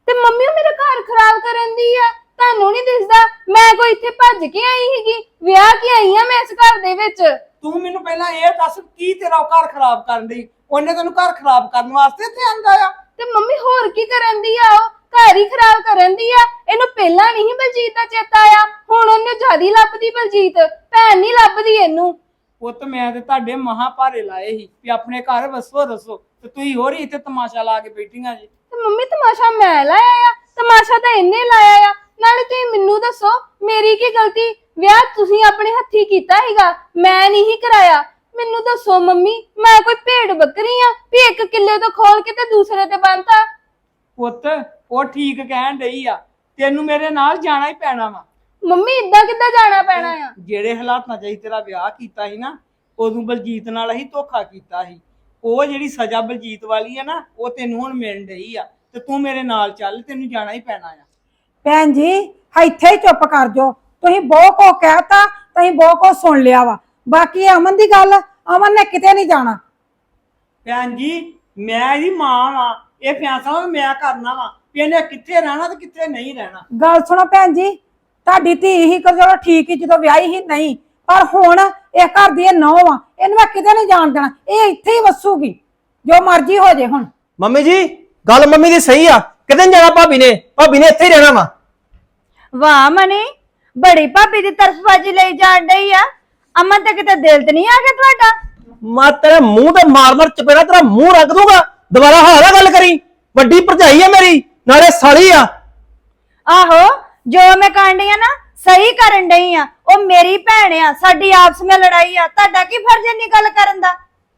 ਤੇ ਮੰਮੀ ਉਹ ਮੇਰਾ ਘਰ ਖਰਾਬ ਕਰਨ ਦੀ ਆ। ਤੁਹਾਨੂੰ ਨਹੀਂ ਦਿਸਦਾ ਮੈਂ ਕੋਈ ਇੱਥੇ ਭੱਜ ਕੇ ਆਈ ਸੀਗੀ। ਵਿਆਹ ਕੇ ਆਈ ਆ ਮੈਂ ਇਸ ਘਰ ਦੇ ਵਿੱਚ। ਤੂੰ ਮੈਨੂੰ ਪਹਿਲਾਂ ਇਹ ਦੱਸ ਕੀ ਤੇਰਾ ਉਹ ਘਰ ਖਰਾਬ ਕਰਨ ਦੀ ਉਹਨੇ ਤੈਨੂੰ ਘਰ ਖਰਾਬ ਕਰਨ ਵਾਸਤੇ ਇੱਥੇ ਆਂਦਾ ਆ। ਤੇ ਮੰਮੀ ਹੋਰ ਕੀ ਕਰਨ ਦੀ ਆ ਉਹ ਘਰ ਹੀ ਖਰਾਬ ਕਰਨ ਦੀ ਆ। ਇਹਨੂੰ ਪਹਿਲਾਂ ਨਹੀਂ ਬਲਜੀਤ ਦਾ ਚੇਤਾ ਆਇਆ ਹੁਣ ਉਹਨੂੰ ਜਿਆਦੀ ਲੱਭਦੀ ਬਲਜੀਤ ਭੈਣ ਨਹੀਂ ਲੱਭਦੀ ਇਹਨੂੰ। ਪੁੱਤ ਮੈਂ ਤੇ ਤੁਹਾਡੇ ਮਹਾ ਭਾਰੇ ਲਾਏ ਸੀ ਵੀ ਆਪਣੇ ਘਰ ਵਸੋ ਰਸੋ ਤੇ ਤੁਸੀਂ ਹੋਰ ਹੀ ਇੱਥੇ ਤਮਾਸ਼ਾ ਲਾ ਕੇ ਬੈਠੀਆਂ ਜੀ। ਤੇ ਮੰਮੀ ਤਮਾਸ਼ਾ ਮੈਂ ਲਾਇਆ ਆ ਤਮਾਸ਼ਾ ਤਾਂ ਇਹਨੇ ਲਾਇਆ ਆ। ਨਾਲੇ ਤੁਸੀਂ ਮੈਨੂੰ ਦੱਸੋ ਮੇਰੀ ਕੀ ਗਲਤੀ? ਵਿਆਹ ਤੁਸੀਂ ਆਪਣੇ ਹੱਥੀ ਕੀਤਾ ਹੈਗਾ ਮੈਂ ਨਹੀਂ ਕਰਾਇਆ। ਮੈਨੂੰ ਦੱਸੋ ਮੰਮੀ ਮੈਂ ਕੋਈ ਭੇਡ ਬੱਕਰੀ ਆ ਵੀ ਇੱਕ ਕਿੱਲੇ ਤੋਂ ਖੋਲ ਕੇ ਤੇ ਦੂਸਰੇ ਤੇ ਬੰਨਤਾ। ਪੁੱਤ ਉਹ ਠੀਕ ਕਹਿਣ ਡਈ ਆ ਤੈਨੂੰ ਮੇਰੇ ਨਾਲ ਜਾਣਾ ਹੀ ਪੈਣਾ ਵਾ। ਮੰਮੀ ਇਦਾਂ ਕਿੱਦਾਂ ਜਾਣਾ ਪੈਣਾ ਆ? ਜਿਹੜੇ ਹਾਲਾਤਾਂ 'ਚ ਅਸੀਂ ਤੇਰਾ ਵਿਆਹ ਕੀਤਾ ਸੀ ਨਾ ਉਦੋਂ ਬਲਜੀਤ ਨਾਲ ਅਸੀਂ ਧੋਖਾ ਕੀਤਾ ਸੀ। ਉਹ ਜਿਹੜੀ ਸਜ਼ਾ ਬਲਜੀਤ ਵਾਲੀ ਆ ਨਾ ਉਹ ਤੈਨੂੰ ਹੁਣ ਮਿਲਣ ਡਈ ਆ ਤੇ ਤੂੰ ਮੇਰੇ ਨਾਲ ਚੱਲ ਤੈਨੂੰ ਜਾਣਾ ਹੀ ਪੈਣਾ ਆ। ਭੈਣ ਜੀ ਇੱਥੇ ਹੀ ਚੁੱਪ ਕਰ ਜੋ ਤੁਸੀਂ ਬਹੁਤ ਕੋ ਕਹਿਤਾ ਤੁਸੀਂ ਬਹੁਤ ਕੋ ਸੁਣ ਲਿਆ ਵਾ। ਬਾਕੀ ਇਹ ਅਮਨ ਦੀ ਗੱਲ ਅਮਨ ਨੇ ਕਿਤੇ ਨਹੀਂ ਜਾਣਾ। ਭੈਣ ਜੀ ਮੈਂ ਇਹਦੀ ਮਾਂ ਵਾਂ। ਇਹ ਫੈਸਲਾ ਮੈਂ ਕਰਨਾ ਵਾ। ਵੀ ਇਹਨੇ ਕਿੱਥੇ ਰਹਿਣਾ ਤੇ ਕਿੱਥੇ ਨਹੀਂ ਰਹਿਣਾ। ਗੱਲ ਸੁਣੋ ਭੈਣ ਜੀ ਤੁਹਾਡੀ ਧੀ ਹੀ ਕਰ ਚਲੋ ਠੀਕ ਹੀ ਜਦੋਂ ਵਿਆਹੀ ਹੀ ਨਹੀਂ। ਪਰ ਹੁਣ ਇਹ ਘਰ ਦੀ ਇਹ ਨੌ ਆ ਇਹਨੂੰ ਮੈਂ ਕਿਤੇ ਨਹੀਂ ਜਾਣ ਦੇਣਾ ਇਹ ਇੱਥੇ ਹੀ ਵਸੂਗੀ ਜੋ ਮਰਜ਼ੀ ਹੋ ਜੇ ਹੁਣ। ਮੰਮੀ ਜੀ ਗੱਲ ਮੰਮੀ ਦੀ ਸਹੀ ਆ ਕਿਤੇ ਨੀ ਜਾਣਾ ਭਾਬੀ ਨੇ ਭਾਬੀ ਨੇ ਇੱਥੇ ਹੀ ਰਹਿਣਾ ਵਾ। ਵਾਹ ਮਨੀ ਬੜੀ ਭਾਬੀ ਦੀ ਤਰਫਬਾਜੀ ਲਈ ਜਾਣ ਡਈ ਆ। ਅਮਨ ਤੇ ਕਿਤੇ ਦਿਲ ਤੇ ਨਹੀਂ ਆ ਗਿਆ ਤੁਹਾਡਾ? ਮੈਂ ਤੇਰੇ ਮੂੰਹ ਤੇ ਮਾਰ ਮਾਰ ਚਪੇੜਾ ਤੇਰਾ ਮੂੰਹ ਰੰਗ ਦੂੰਗਾ ਦੁਬਾਰਾ ਹਾਰਾ ਗੱਲ ਕਰੀ ਵੱਡੀ ਭਰਜਾਈ ਆ ਮੇਰੀ। ਨਾਲੇ ਸਾਲੀ ਆ। ਆਹੋ ਜੋ ਮੈਂ ਕਰਨ ਡਈ ਆ ਨਾ ਸਹੀ ਕਰਨ ਡਈ ਆ। ਉਹ ਮੇਰੀ ਭੈਣ ਆ ਸਾਡੀ ਆਪਸ ਵਿੱਚ ਲੜਾਈ ਆ। ਤੁਹਾਡਾ ਕੀ ਫਰਜ਼ ਹੈ ਨੀ ਗੱਲ ਕਰਨ ਦਾ?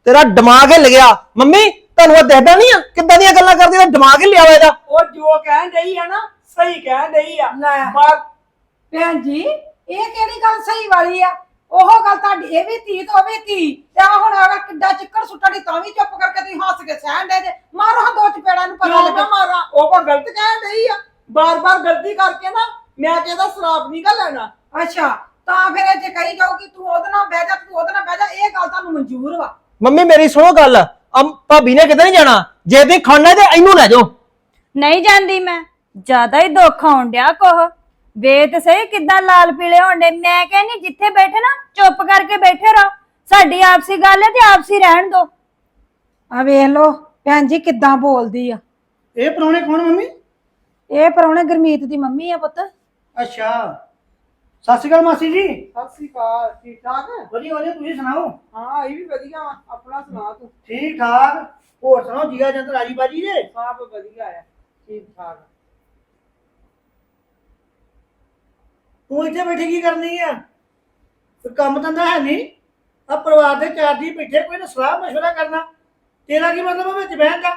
ਤੇਰਾ ਦਿਮਾਗ ਹਿੱਲ ਗਿਆ। ਮੰਮੀ ਤੁਹਾਨੂੰ ਇਹ ਦੇਖਦਾ ਨਹੀਂ ਆ ਕਿੱਦਾਂ ਦੀਆਂ ਗੱਲਾਂ ਕਰਦੀ ਆ? ਦਿਮਾਗ ਹਿੱਲਿਆ ਹੋਇਆ ਇਹਦਾ। ਉਹ ਜੋ ਕਹਿਣ ਡਈ ਆ ਨਾ ਸਹੀ ਕਹਿਣ ਡਈ ਆ। ਲੈ। ਬਾ- ਭੈਣ ਜੀ ਇਹ ਕਿਹੜੀ ਗੱਲ ਸਹੀ ਵਾਲੀ ਆ? ਉਹ ਗੱਲ ਤੁਹਾਡੀ ਇਹ ਵੀ ਧੀ ਤੋਂ ਵੀ ਧੀ। ਤੇ ਆ ਹੁਣ ਆਗਾ ਕਿੱਡਾ ਚਿੱਕੜ ਸੁੱਟਣੀ ਤਾਂ ਵੀ ਚੁੱਪ ਕਰਕੇ ਤੁਸੀਂ ਹੱਸ ਕੇ ਸਹਿਣ ਦੇ ਜੇ। ਮਾਰੋ ਹਾਂ ਦੋ ਚਪੇੜਾਂ ਨੂੰ ਪਤਾ ਲੱਗੇ। ਮਾਰਾਂ? ਉਹ ਕੋ ਗਲਤ ਕਹਿਣ ਡਈ ਆ। ਬਾਰ-ਬਾਰ ਗਲਤੀ ਕਰਕੇ ਨਾ ਮੈਂ ਕਿਹਦਾ ਸ਼ਰਾਬ ਨਹੀਂ ਗਾ ਲੈਣਾ। ਅੱਛਾ ਤਾਂ ਫਿਰ ਇਹ ਜੇ ਕਹੀ ਜਾਓ ਕਿ ਤੂੰ ਉਹਦੇ ਨਾਲ ਬਹਿ ਜਾ ਤੂੰ ਉਹਦੇ ਨਾਲ ਬਹਿ ਜਾ ਇਹ ਗੱਲ ਤੁਹਾਨੂੰ ਮਨਜ਼ੂਰ ਵਾ। ਮੰਮੀ ਮੇਰੀ ਸੁਣੋ ਗੱਲ। ਅਮ ਭਾਬੀ ਨੇ ਕਿਤੇ ਨਹੀਂ ਜਾਣਾ? ਜੇ ਤੁਸੀਂ ਖਾਣਾ ਤੇ ਇਹਨੂੰ ਲੈ ਜਾਓ। ਨਹੀਂ ਜਾਂਦੀ ਮੈਂ। ਜ਼ਿਆਦਾ ਹੀ ਦੁੱਖ ਆਉਣ ਡਿਆ ਕੋਹ। ਵੇ ਤੇ ਸਹੀ ਕਿੱਦਾਂ ਲਾਲ ਪੀਲੇ ਹੋਣਦੇ ਮੈਂ ਕਹਿੰਨੀ ਜਿੱਥੇ ਬੈਠੇ ਨਾ ਚੁੱਪ ਕਰਕੇ ਬੈਠੇ ਰਹੋ। ਸਾਡੀ ਆਪਸੀ ਗੱਲ ਹੈ ਤੇ ਆਪਸੀ ਰਹਿਣ ਦੋ ਆ ਵੇਖ ਲੋ ਭੈਣ ਜੀ ਕਿੱਦਾਂ ਬੋਲਦੀ ਆ। ਇਹ ਪ੍ਰਾਹੁਣੇ ਕੌਣ ਮੰਮੀ? ਇਹ ਪਰੌਣੇ ਗੁਰਮੀਤ ਦੀ ਮੰਮੀ ਆ ਪੁੱਤ। ਅੱਛਾ। ਸਤਿ ਸ਼੍ਰੀ ਅਕਾਲ ਮਾਸੀ ਜੀ। ਸਤਿ ਸ਼੍ਰੀ ਅਕਾਲ ਠੀਕ ਠਾਕ? ਵਧੀਆ ਵਧੀਆ ਤੁਸੀਂ ਸੁਣਾਓ? ਹਾਂ ਇਹ ਵੀ ਵਧੀਆ ਆਪਣਾ ਸੁਣਾ ਤੂੰ। ਠੀਕ ਠਾਕ। ਹੋਰ ਸੁਣਾਓ ਜੀਆ ਜੰਤ ਰਾਜੀ ਬਾਜੀ ਜੇ ਸਭ ਵਧੀਆ ਆ ਠੀਕ ਠਾਕ। ਤੂੰ ਇੱਥੇ ਬੈਠੀ ਕੀ ਕਰਨੀ ਆ? ਕੋਈ ਕੰਮ ਧੰਦਾ ਹੈ ਨਹੀਂ? ਆ ਪਰਿਵਾਰ ਦੇ ਚਾਰ ਜੀ ਬੈਠੇ ਕੋਈ ਨਾ ਸਲਾਹ ਮਸ਼ਵਰਾ ਕਰਨਾ। ਤੇਰਾ ਕੀ ਮਤਲਬ ਆ ਵਿੱਚ ਬਹਿਣ ਦਾ?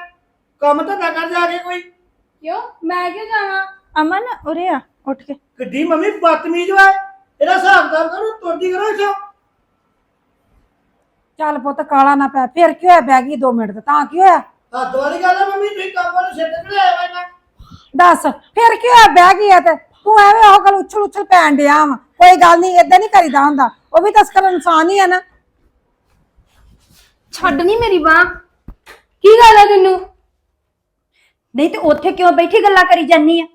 ਕੰਮ ਧੰਦਾ ਕਰ ਜਾ ਕੇ ਕੋਈ। ਕਿਉਂ? ਮੈਂ ਕਿਉਂ ਜਾਵਾਂ? ਅਮਨ ਉਰੇ ਆ ਉੱਠ ਕੇ। ਕਿੱਡੀ ਮੰਮੀ ਬਦਤਮੀਜ਼ ਵਾ ਇਹਦਾ ਹਿਸਾਬ ਕਰ ਕਰੋ ਤੁਰਦੀ ਕਰੋ ਇੱਥੋਂ। ਚੱਲ ਪੁੱਤ ਕਾਲਾ ਨਾ ਪੈ ਫਿਰ ਕੀ ਹੋਇਆ? ਬਹਿ ਗਈ 2 ਮਿੰਟ ਤੇ ਤਾਂ ਕੀ ਹੋਇਆ? ਹੱਥ ਵਾਲੀ ਗੱਲ ਆ ਮੰਮੀ ਤੁਸੀਂ ਕੰਮ ਵਾਲੇ ਸਿਰ ਤੇ ਚੜਾਇਆ ਵਾ ਇਹਨਾਂ ਦੱਸ ਫਿਰ ਕੀ ਹੋਇਆ? ਬਹਿ ਗਈ ਆ ਤੇ ਤੂੰ ਐਵੇਂ ਉਹ ਗੱਲ ਉਛਲ ਉਛਲ ਪੈਣ ਡਿਆ ਵਾ। ਕੋਈ ਗੱਲ ਨਹੀਂ ਏਦਾਂ ਨਹੀਂ ਕਰੀਦਾ ਹੁੰਦਾ। ਉਹ ਵੀ ਤਾਂ ਅਸਕਲ ਇਨਸਾਨ ਹੀ ਆ ਨਾ। ਛੱਡ ਨਹੀਂ ਮੇਰੀ ਬਾਹ। ਕੀ ਗੱਲ ਹੈ ਤੈਨੂੰ? ਨਹੀਂ ਤੇ ਉੱਥੇ ਕਿਉਂ ਬੈਠੀ ਗੱਲਾਂ ਕਰੀ ਜਾਨੀ ਆ?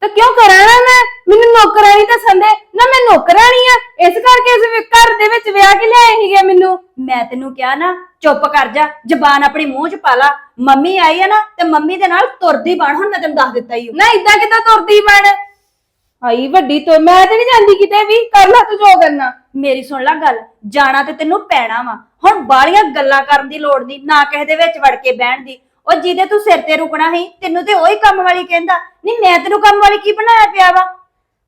ਤਾਂ ਕਿਉਂ ਕਰਾਂ ਨਾ ਮੈਂ? ਮੈਨੂੰ ਨੌਕਰਾਨੀ ਤਾਂ ਸੰਦੇ ਨਾ ਮੈਂ ਨੌਕਰਾਨੀ ਆ। ਇਸ ਕਰਕੇ ਇਸ ਵਿ- ਘਰ ਦੇ ਵਿੱਚ ਵਿਆਹ ਕੇ ਲਿਆਏ ਸੀਗੇ ਮੈਨੂੰ। ਮੈਂ ਤੈਨੂੰ ਕਿਹਾ ਨਾ ਚੁੱਪ ਕਰ ਜਾ ਜ਼ਬਾਨ ਆਪਣੀ ਮੂੰਹ 'ਚ ਪਾ ਲਾ। ਮੰਮੀ ਆਈ ਆ ਨਾ ਤੇ ਮੰਮੀ ਦੇ ਨਾਲ ਤੁਰਦੀ ਬਣ। ਹੁਣ ਮੈਂ ਤੈਨੂੰ ਦੱਸ ਦਿੱਤਾ ਹੀ ਨਾ ਇਦਾਂ ਕਿਦਾਂ ਤੁਰਦੀ ਬਣ? ਆਈ ਵੱਡੀ ਤੋਂ ਮੈਂ ਤੇ ਨਹੀਂ ਜਾਂਦੀ ਕਿਤੇ ਵੀ। ਕਰ ਲੈ ਤੂੰ ਜੋ ਕਰਨਾ। ਮੇਰੀ ਸੁਣ ਲੈ ਗੱਲ ਜਾਣਾ ਤੇ ਤੈਨੂੰ ਪੈਣਾ ਵਾ। ਹੁਣ ਬਾਹਲੀਆਂ ਗੱਲਾਂ ਕਰਨ ਦੀ ਲੋੜ ਨਹੀਂ ਨਾ ਕਿਸੇ ਦੇ ਵਿੱਚ ਵੜ ਕੇ ਬਹਿਣ ਦੀ। ਉਹ ਜਿਹਦੇ ਤੂੰ ਸਿਰ ਤੇ ਰੁਕਣਾ ਸੀ ਤੈਨੂੰ ਤੇ ਉਹੀ ਕੰਮ ਵਾਲੀ ਕਹਿੰਦਾ ਨਹੀਂ ਮੈਂ ਤੈਨੂੰ ਕੰਮ ਵਾਲੀ ਕੀ ਬਣਾਇਆ ਪਿਆ ਵਾ?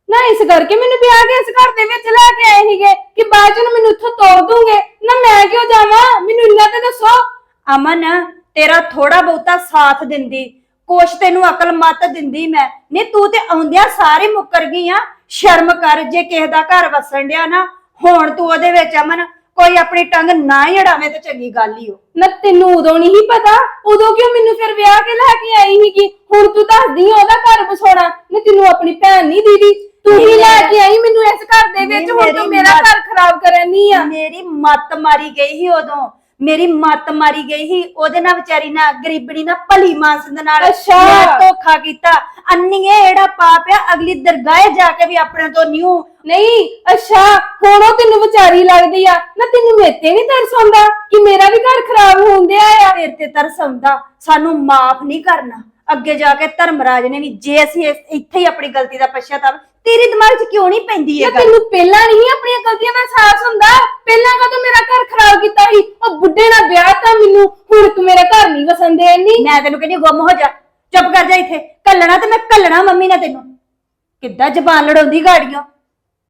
ਨਾ ਇਸ ਕਰਕੇ ਮੈਨੂੰ ਵਿਆਹ ਕੇ ਇਸ ਘਰ ਦੇ ਵਿੱਚ ਲੈ ਕੇ ਆਏ ਸੀਗੇ ਕਿ ਬਾਅਦ ਚ ਮੈਨੂੰ ਇੱਥੋਂ ਤੋੜ ਦੂੰਗੇ। ਨਾ ਮੈਂ ਕਿਉਂ ਜਾਵਾਂ? ਮੈਨੂੰ ਇੰਨਾ ਤੇ ਦੱਸੋ। ਅਮਨ ਤੇਰਾ ਥੋੜਾ ਬਹੁਤਾ ਸਾਥ ਦਿੰਦੀ ਕੁਛ ਤੈਨੂੰ ਅਕਲ ਮੱਤ ਦਿੰਦੀ ਮੈਂ। ਨਹੀਂ ਤੂੰ ਤੇ ਆਉਂਦਿਆਂ ਸਾਰੇ ਮੁੱਕਰ ਗਈ ਆ। ਸ਼ਰਮ ਕਰ ਜੇ ਕਿਸੇ ਦਾ ਘਰ ਵਸਣ ਡਿਆ ਨਾ। ਹੁਣ ਤੂੰ ਉਹਦੇ ਵਿੱਚ ਅਮਨ ਕੋਈ ਆਪਣੀ ਟੰਗ ਨਾ ਹੀ ਅੜਾਵੇਂ ਤੇ ਚੰਗੀ ਗੱਲ ਹੀ ਹੋ ਨਾ ਤੈਨੂੰ ਉਦੋਂ ਨਹੀਂ ਪਤਾ? ਉਦੋਂ ਕਿਉਂ ਮੈਨੂੰ ਫਿਰ ਵਿਆਹ ਕੇ ਲੈ ਕੇ ਆਈ ਸੀਗੀ? ਹੁਣ ਤੂੰ ਦੱਸਦੀ ਆ ਉਹਦਾ ਘਰ ਵਸਾਉਣਾ। ਨਾ ਤੈਨੂੰ ਆਪਣੀ ਭੈਣ ਨਹੀਂ ਦੀਦੀ। ਤੂੰ ਹੀ ਲੈ ਕੇ ਆਈ ਮੈਨੂੰ ਇਸ ਘਰ ਦੇ ਵਿੱਚ। ਹੁਣ ਤੂੰ ਮੇਰਾ ਘਰ ਖਰਾਬ ਕਰਨੀ ਆ। ਮੇਰੀ ਮੱਤ ਮਾਰੀ ਗਈ ਸੀ ਉਦੋਂ। ਮੇਰੀ ਮੱਤ ਮਾਰੀ ਗਈ ਸੀ ਉਹਦੇ ਨਾਲ ਵਿਚਾਰੀ ਨਾਲ ਗਰੀਬਣੀ ਨਾਲ ਭਲੀ ਮਾਨਸ ਦੇ ਨਾਲ ਮੈਂ ਧੋਖਾ ਕੀਤਾ। ਅੰਨੀਏ ਜਿਹੜਾ ਪਾਪ ਆ ਅਗਲੀ ਦਰਗਾਹ ਜਾ ਕੇ ਵੀ ਆਪਣੇ ਤੋਂ ਨਿਊ। ਨਹੀਂ ਅੱਛਾ ਹੁਣ ਉਹ ਤੈਨੂੰ ਵਿਚਾਰੀ ਲੱਗਦੀ ਆ। ਨਾ ਤੈਨੂੰ ਮੇਤੇ ਨਹੀਂ ਤਰਸ ਆਉਂਦਾ ਕਿ ਮੇਰਾ ਵੀ ਘਰ ਖਰਾਬ ਹੁੰਦਿਆ ਆ? ਤੇਰੇ ਤੇ ਤਰਸ ਆਉਂਦਾ ਸਾਨੂੰ ਮਾਫ ਨਹੀਂ ਕਰਨਾ। ਅੱਗੇ ਜਾ ਕੇ ਧਰਮਰਾਜ ਨੇ ਵੀ ਜੇ ਅਸੀਂ ਇਸ- ਇੱਥੇ ਹੀ ਆਪਣੀ ਗਲਤੀ ਦਾ ਪਛਤਾਵਾ ਤੇਰੇ ਦਿਮਾਗ 'ਚ ਕਿਉਂ ਨਹੀਂ ਪੈਂਦੀ ਇਹ ਗੱਲ ਤੈਨੂੰ ਪਹਿਲਾਂ ਨਹੀਂ ਆਪਣੀਆਂ ਗਲਤੀਆਂ ਦਾ ਅਹਿਸਾਸ ਹੁੰਦਾ? ਪਹਿਲਾਂ ਤੂੰ ਮੇਰਾ ਘਰ ਖਰਾਬ ਕੀਤਾ ਸੀ? ਉਹ ਬੁੱਢੇ ਨਾਲ ਵਿਆਹ ਤਾਂ ਮੈਨੂੰ ਹੁਣ ਤੂੰ ਮੇਰਾ ਘਰ ਨਹੀਂ ਵਸਣ ਦੇਣੀ। ਮੈਂ ਤੈਨੂੰ ਕਹਿੰਦੀ ਗੁੰਮ ਹੋ ਜਾ ਚੁੱਪ ਕਰ ਜਾ ਇੱਥੇ। ਕੱਲਣਾ ਤੇ ਮੈਂ ਕੱਲਣਾ ਮੰਮੀ ਨੇ ਤੈਨੂੰ। ਕਿੱਦਾਂ ਜ਼ਬਾਨ ਲੜਾਉਂਦੀ ਗਾੜੀਆਂ?